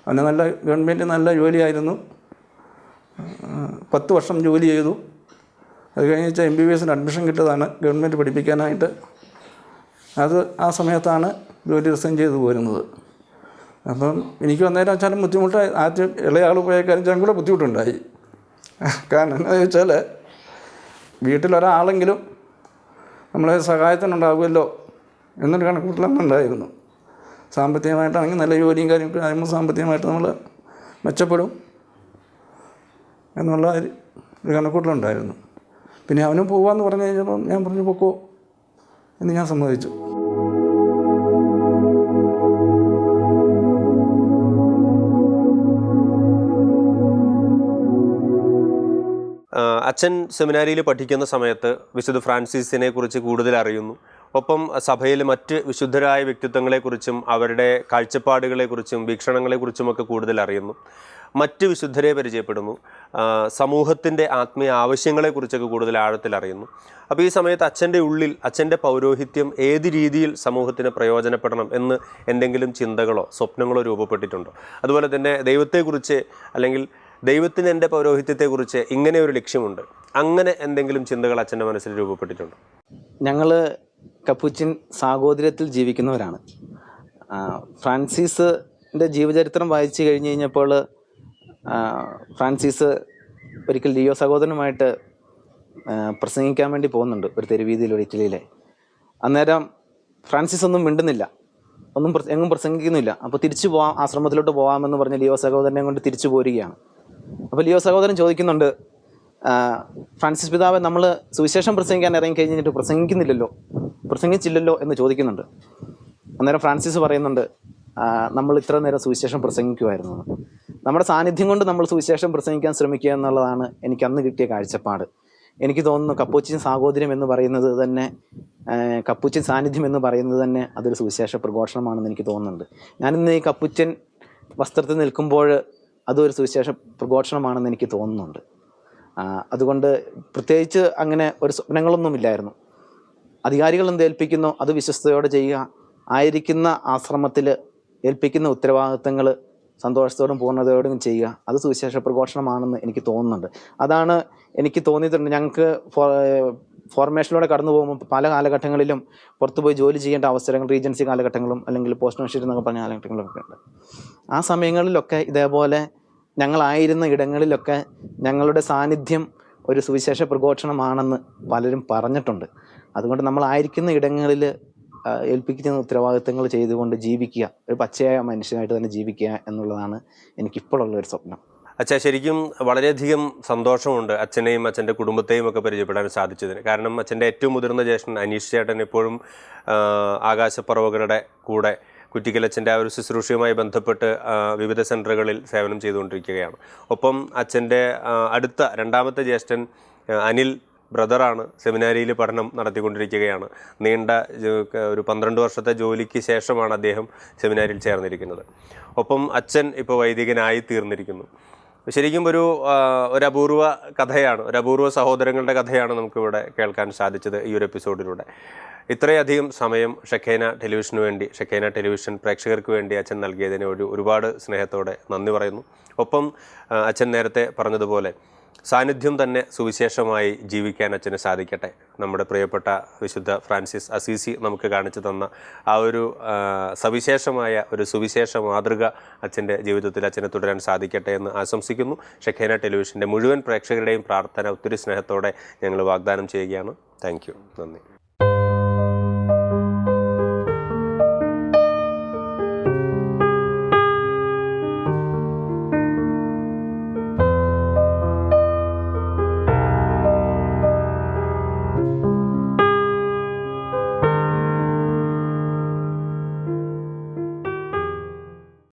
അവന് നല്ല ഗവൺമെന്റ് നല്ല ജോലിയായിരുന്നു. പത്ത് വർഷം ജോലി ചെയ്തു. അത് കഴിഞ്ഞാൽ എം ബി ബി എസിന് അഡ്മിഷൻ കിട്ടിയതാണ് ഗവൺമെന്റ് പഠിപ്പിക്കാനായിട്ട്. അത് ആ സമയത്താണ് ജോലി റിസൈൻ ചെയ്തു പോരുന്നത്. അപ്പം എനിക്ക് അന്നേരം വെച്ചാലും ബുദ്ധിമുട്ട് ആദ്യം ഇളയ ആൾ പോയ കാര്യം കൂടെ ബുദ്ധിമുട്ടുണ്ടായി. കാരണം എന്താണെന്ന് വെച്ചാൽ വീട്ടിലൊരാളെങ്കിലും നമ്മളെ സഹായത്തിനുണ്ടാകുമല്ലോ എന്നൊരു കണക്കൂട്ടലൊന്നും ഉണ്ടായിരുന്നു സാമ്പത്തികമായിട്ടാണെങ്കിൽ നല്ല ജോലിയും കാര്യമൊക്കെ ആകുമ്പോൾ സാമ്പത്തികമായിട്ട് നമ്മൾ മെച്ചപ്പെടും എന്നുള്ള ഒരു കണക്കൂട്ടിലുണ്ടായിരുന്നു. പിന്നെ അവനും പോവാന്ന് പറഞ്ഞു കഴിഞ്ഞപ്പം ഞാൻ പറഞ്ഞു പൊക്കോ എന്ന് ഞാൻ സമ്മതിച്ചു. അച്ഛൻ സെമിനാരിയിൽ പഠിക്കുന്ന സമയത്ത് വിശുദ്ധ ഫ്രാൻസിസിനെ കുറിച്ച് കൂടുതൽ അറിയുന്നു. ഒപ്പം സഭയിൽ മറ്റ് വിശുദ്ധരായ വ്യക്തിത്വങ്ങളെക്കുറിച്ചും അവരുടെ കാഴ്ചപ്പാടുകളെക്കുറിച്ചും വീക്ഷണങ്ങളെക്കുറിച്ചുമൊക്കെ കൂടുതൽ അറിയുന്നു. മറ്റ് വിശുദ്ധരെ പരിചയപ്പെടുന്നു. സമൂഹത്തിന്റെ ആത്മീയ ആവശ്യങ്ങളെക്കുറിച്ചൊക്കെ കൂടുതൽ ആഴത്തിൽ അറിയുന്നു. അപ്പോൾ ഈ സമയത്ത് അച്ഛന്റെ ഉള്ളിൽ അച്ഛന്റെ പൗരോഹിത്യം ഏത് രീതിയിൽ സമൂഹത്തിന് പ്രയോജനപ്പെടണം എന്ന് എന്തെങ്കിലും ചിന്തകളോ സ്വപ്നങ്ങളോ രൂപപ്പെട്ടിട്ടുണ്ടോ? അതുപോലെ തന്നെ ദൈവത്തെക്കുറിച്ച് അല്ലെങ്കിൽ ദൈവത്തിന് എന്റെ പൗരോഹിത്യത്തെക്കുറിച്ച് ഇങ്ങനെ ഒരു ലക്ഷ്യമുണ്ട്. അങ്ങനെ എന്തെങ്കിലും ചിന്തകൾ അച്ഛന്റെ മനസ്സിൽ രൂപപ്പെട്ടിട്ടുണ്ട്? ഞങ്ങൾ കപ്പുച്ചിൻ സാഹോദര്യത്തിൽ ജീവിക്കുന്നവരാണ്. ഫ്രാൻസിസിന്റെ ജീവചരിത്രം വായിച്ചു കഴിഞ്ഞ് കഴിഞ്ഞപ്പോൾ ഫ്രാൻസിസ് ഒരിക്കൽ ലിയോ സഹോദരനുമായിട്ട് പ്രസംഗിക്കാൻ വേണ്ടി പോകുന്നുണ്ട് ഒരു തെരുവീതിയിലൂടെ ഇറ്റലിയിലെ. അന്നേരം ഫ്രാൻസിസ് ഒന്നും മിണ്ടുന്നില്ല. ഒന്നും എങ്ങും പ്രസംഗിക്കുന്നില്ല അപ്പോൾ തിരിച്ചു പോവാം ആശ്രമത്തിലോട്ട് പോകാമെന്ന് പറഞ്ഞ് ലിയോ സഹോദരനെ കൊണ്ട് തിരിച്ചു പോരുകയാണ്. അപ്പോൾ ലിയോ സഹോദരൻ ചോദിക്കുന്നുണ്ട് ഫ്രാൻസിസ് പിതാവ് നമ്മൾ സുവിശേഷം പ്രസംഗിക്കാൻ ഇറങ്ങി കഴിഞ്ഞിട്ട് പ്രസംഗിക്കുന്നില്ലല്ലോ പ്രസംഗിച്ചില്ലല്ലോ എന്ന് ചോദിക്കുന്നുണ്ട്. അന്നേരം ഫ്രാൻസിസ് പറയുന്നുണ്ട് നമ്മൾ ഇത്ര നേരം സുവിശേഷം പ്രസംഗിക്കുമായിരുന്നു നമ്മുടെ സാന്നിധ്യം കൊണ്ട് നമ്മൾ സുവിശേഷം പ്രസംഗിക്കാൻ ശ്രമിക്കുക എന്നുള്ളതാണ് എനിക്ക് അന്ന് കിട്ടിയ കാഴ്ചപ്പാട്. എനിക്ക് തോന്നുന്നു കപ്പൂച്ചിൻ സാഹോദര്യം എന്ന് പറയുന്നത് തന്നെ കപ്പൂച്ചിൻ സാന്നിധ്യം എന്ന് പറയുന്നത് തന്നെ അതൊരു സുവിശേഷ പ്രഘോഷണമാണെന്ന് എനിക്ക് തോന്നുന്നുണ്ട്. ഞാനിന്ന് ഈ കപ്പൂച്ചൻ വസ്ത്രത്തിൽ നിൽക്കുമ്പോൾ അതൊരു സുവിശേഷ പ്രഘോഷണമാണെന്ന് എനിക്ക് തോന്നുന്നുണ്ട്. അതുകൊണ്ട് പ്രത്യേകിച്ച് അങ്ങനെ ഒരു സ്വപ്നങ്ങളൊന്നുമില്ലായിരുന്നു. അധികാരികൾ എന്ത് ഏൽപ്പിക്കുന്നു? അത് വിശ്വസ്തയോടെ ചെയ്യുക. ആയിരിക്കുന്ന ആശ്രമത്തിൽ ഏൽപ്പിക്കുന്ന ഉത്തരവാദിത്തങ്ങൾ സന്തോഷത്തോടും പൂർണതയോടും ചെയ്യുക. അത് സുവിശേഷ പ്രഘോഷണമാണെന്ന് എനിക്ക് തോന്നുന്നുണ്ട്. അതാണ് എനിക്ക് തോന്നിയിട്ടുണ്ട്. ഞങ്ങൾക്ക് ഫോർമേഷനിലൂടെ കടന്നു പോകുമ്പോൾ പല കാലഘട്ടങ്ങളിലും പുറത്തു പോയി ജോലി ചെയ്യേണ്ട അവസരങ്ങൾ റീജൻസി കാലഘട്ടങ്ങളും അല്ലെങ്കിൽ പോസ്റ്റ് മാസ്റ്റേറ്റ് എന്നൊക്കെ പറഞ്ഞ കാലഘട്ടങ്ങളൊക്കെ ഉണ്ട്. ആ സമയങ്ങളിലൊക്കെ ഇതേപോലെ ഞങ്ങളായിരുന്ന ഇടങ്ങളിലൊക്കെ ഞങ്ങളുടെ സാന്നിധ്യം ഒരു സുവിശേഷ പ്രഘോഷണമാണെന്ന് പലരും പറഞ്ഞിട്ടുണ്ട്. അതുകൊണ്ട് നമ്മളായിരിക്കുന്ന ഇടങ്ങളിൽ ഏൽപ്പിക്കുന്ന ഉത്തരവാദിത്തങ്ങൾ ചെയ്തുകൊണ്ട് ജീവിക്കുക ഒരു പച്ചയായ മനുഷ്യനായിട്ട് തന്നെ ജീവിക്കുക എന്നുള്ളതാണ് എനിക്കിപ്പോഴുള്ള ഒരു സ്വപ്നം. അച്ഛാ ശരിക്കും വളരെയധികം സന്തോഷമുണ്ട് അച്ഛനെയും അച്ഛന്റെ കുടുംബത്തെയും ഒക്കെ പരിചയപ്പെടാൻ സാധിച്ചതിന്. കാരണം അച്ഛന്റെ ഏറ്റവും മുതിർന്ന ജ്യേഷ്ഠൻ അനീഷ് ചേട്ടൻ എപ്പോഴും ആകാശപ്പറവുകളുടെ കൂടെ കുറ്റിക്കലച്ഛന്റെ ആ ഒരു ശുശ്രൂഷയുമായി ബന്ധപ്പെട്ട് വിവിധ സെന്ററുകളിൽ സേവനം ചെയ്തുകൊണ്ടിരിക്കുകയാണ്. ഒപ്പം അച്ഛന്റെ അടുത്ത രണ്ടാമത്തെ ജ്യേഷ്ഠൻ അനിൽ ബ്രദറാണ് സെമിനാരിയിൽ പഠനം നടത്തിക്കൊണ്ടിരിക്കുകയാണ്. നീണ്ട ഒരു പന്ത്രണ്ട് വർഷത്തെ ജോലിക്ക് ശേഷമാണ് അദ്ദേഹം സെമിനാരിയിൽ ചേർന്നിരിക്കുന്നത്. ഒപ്പം അച്ഛൻ ഇപ്പോൾ വൈദികനായി തീർന്നിരിക്കുന്നു. ശരിക്കും ഒരു ഒരു അപൂർവ കഥയാണ് ഒരു അപൂർവ സഹോദരങ്ങളുടെ കഥയാണ് നമുക്കിവിടെ കേൾക്കാൻ സാധിച്ചത് ഈ ഒരു എപ്പിസോഡിലൂടെ. ഇത്രയധികം സമയം ഷെഖേന ടെലിവിഷന് വേണ്ടി ഷെഖേന ടെലിവിഷൻ പ്രേക്ഷകർക്ക് വേണ്ടി അച്ഛൻ നൽകിയതിന് ഒരു ഒരുപാട് സ്നേഹത്തോടെ നന്ദി പറയുന്നു. ഒപ്പം അച്ഛൻ നേരത്തെ പറഞ്ഞതുപോലെ സാന്നിധ്യം തന്നെ സുവിശേഷമായി ജീവിക്കാൻ അച്ഛന് സാധിക്കട്ടെ. നമ്മുടെ പ്രിയപ്പെട്ട വിശുദ്ധ ഫ്രാൻസിസ് അസീസി നമുക്ക് കാണിച്ചു തന്ന ആ ഒരു സവിശേഷമായ ഒരു സുവിശേഷ മാതൃക അച്ഛന്റെ ജീവിതത്തിൽ അച്ഛനെ തുടരാൻ സാധിക്കട്ടെ എന്ന് ആശംസിക്കുന്നു. ഷെഖേന ടെലിവിഷന്റെ മുഴുവൻ പ്രേക്ഷകരുടെയും പ്രാർത്ഥന ഒത്തിരി സ്നേഹത്തോടെ ഞങ്ങൾ വാഗ്ദാനം ചെയ്യുകയാണ്. താങ്ക് നന്ദി.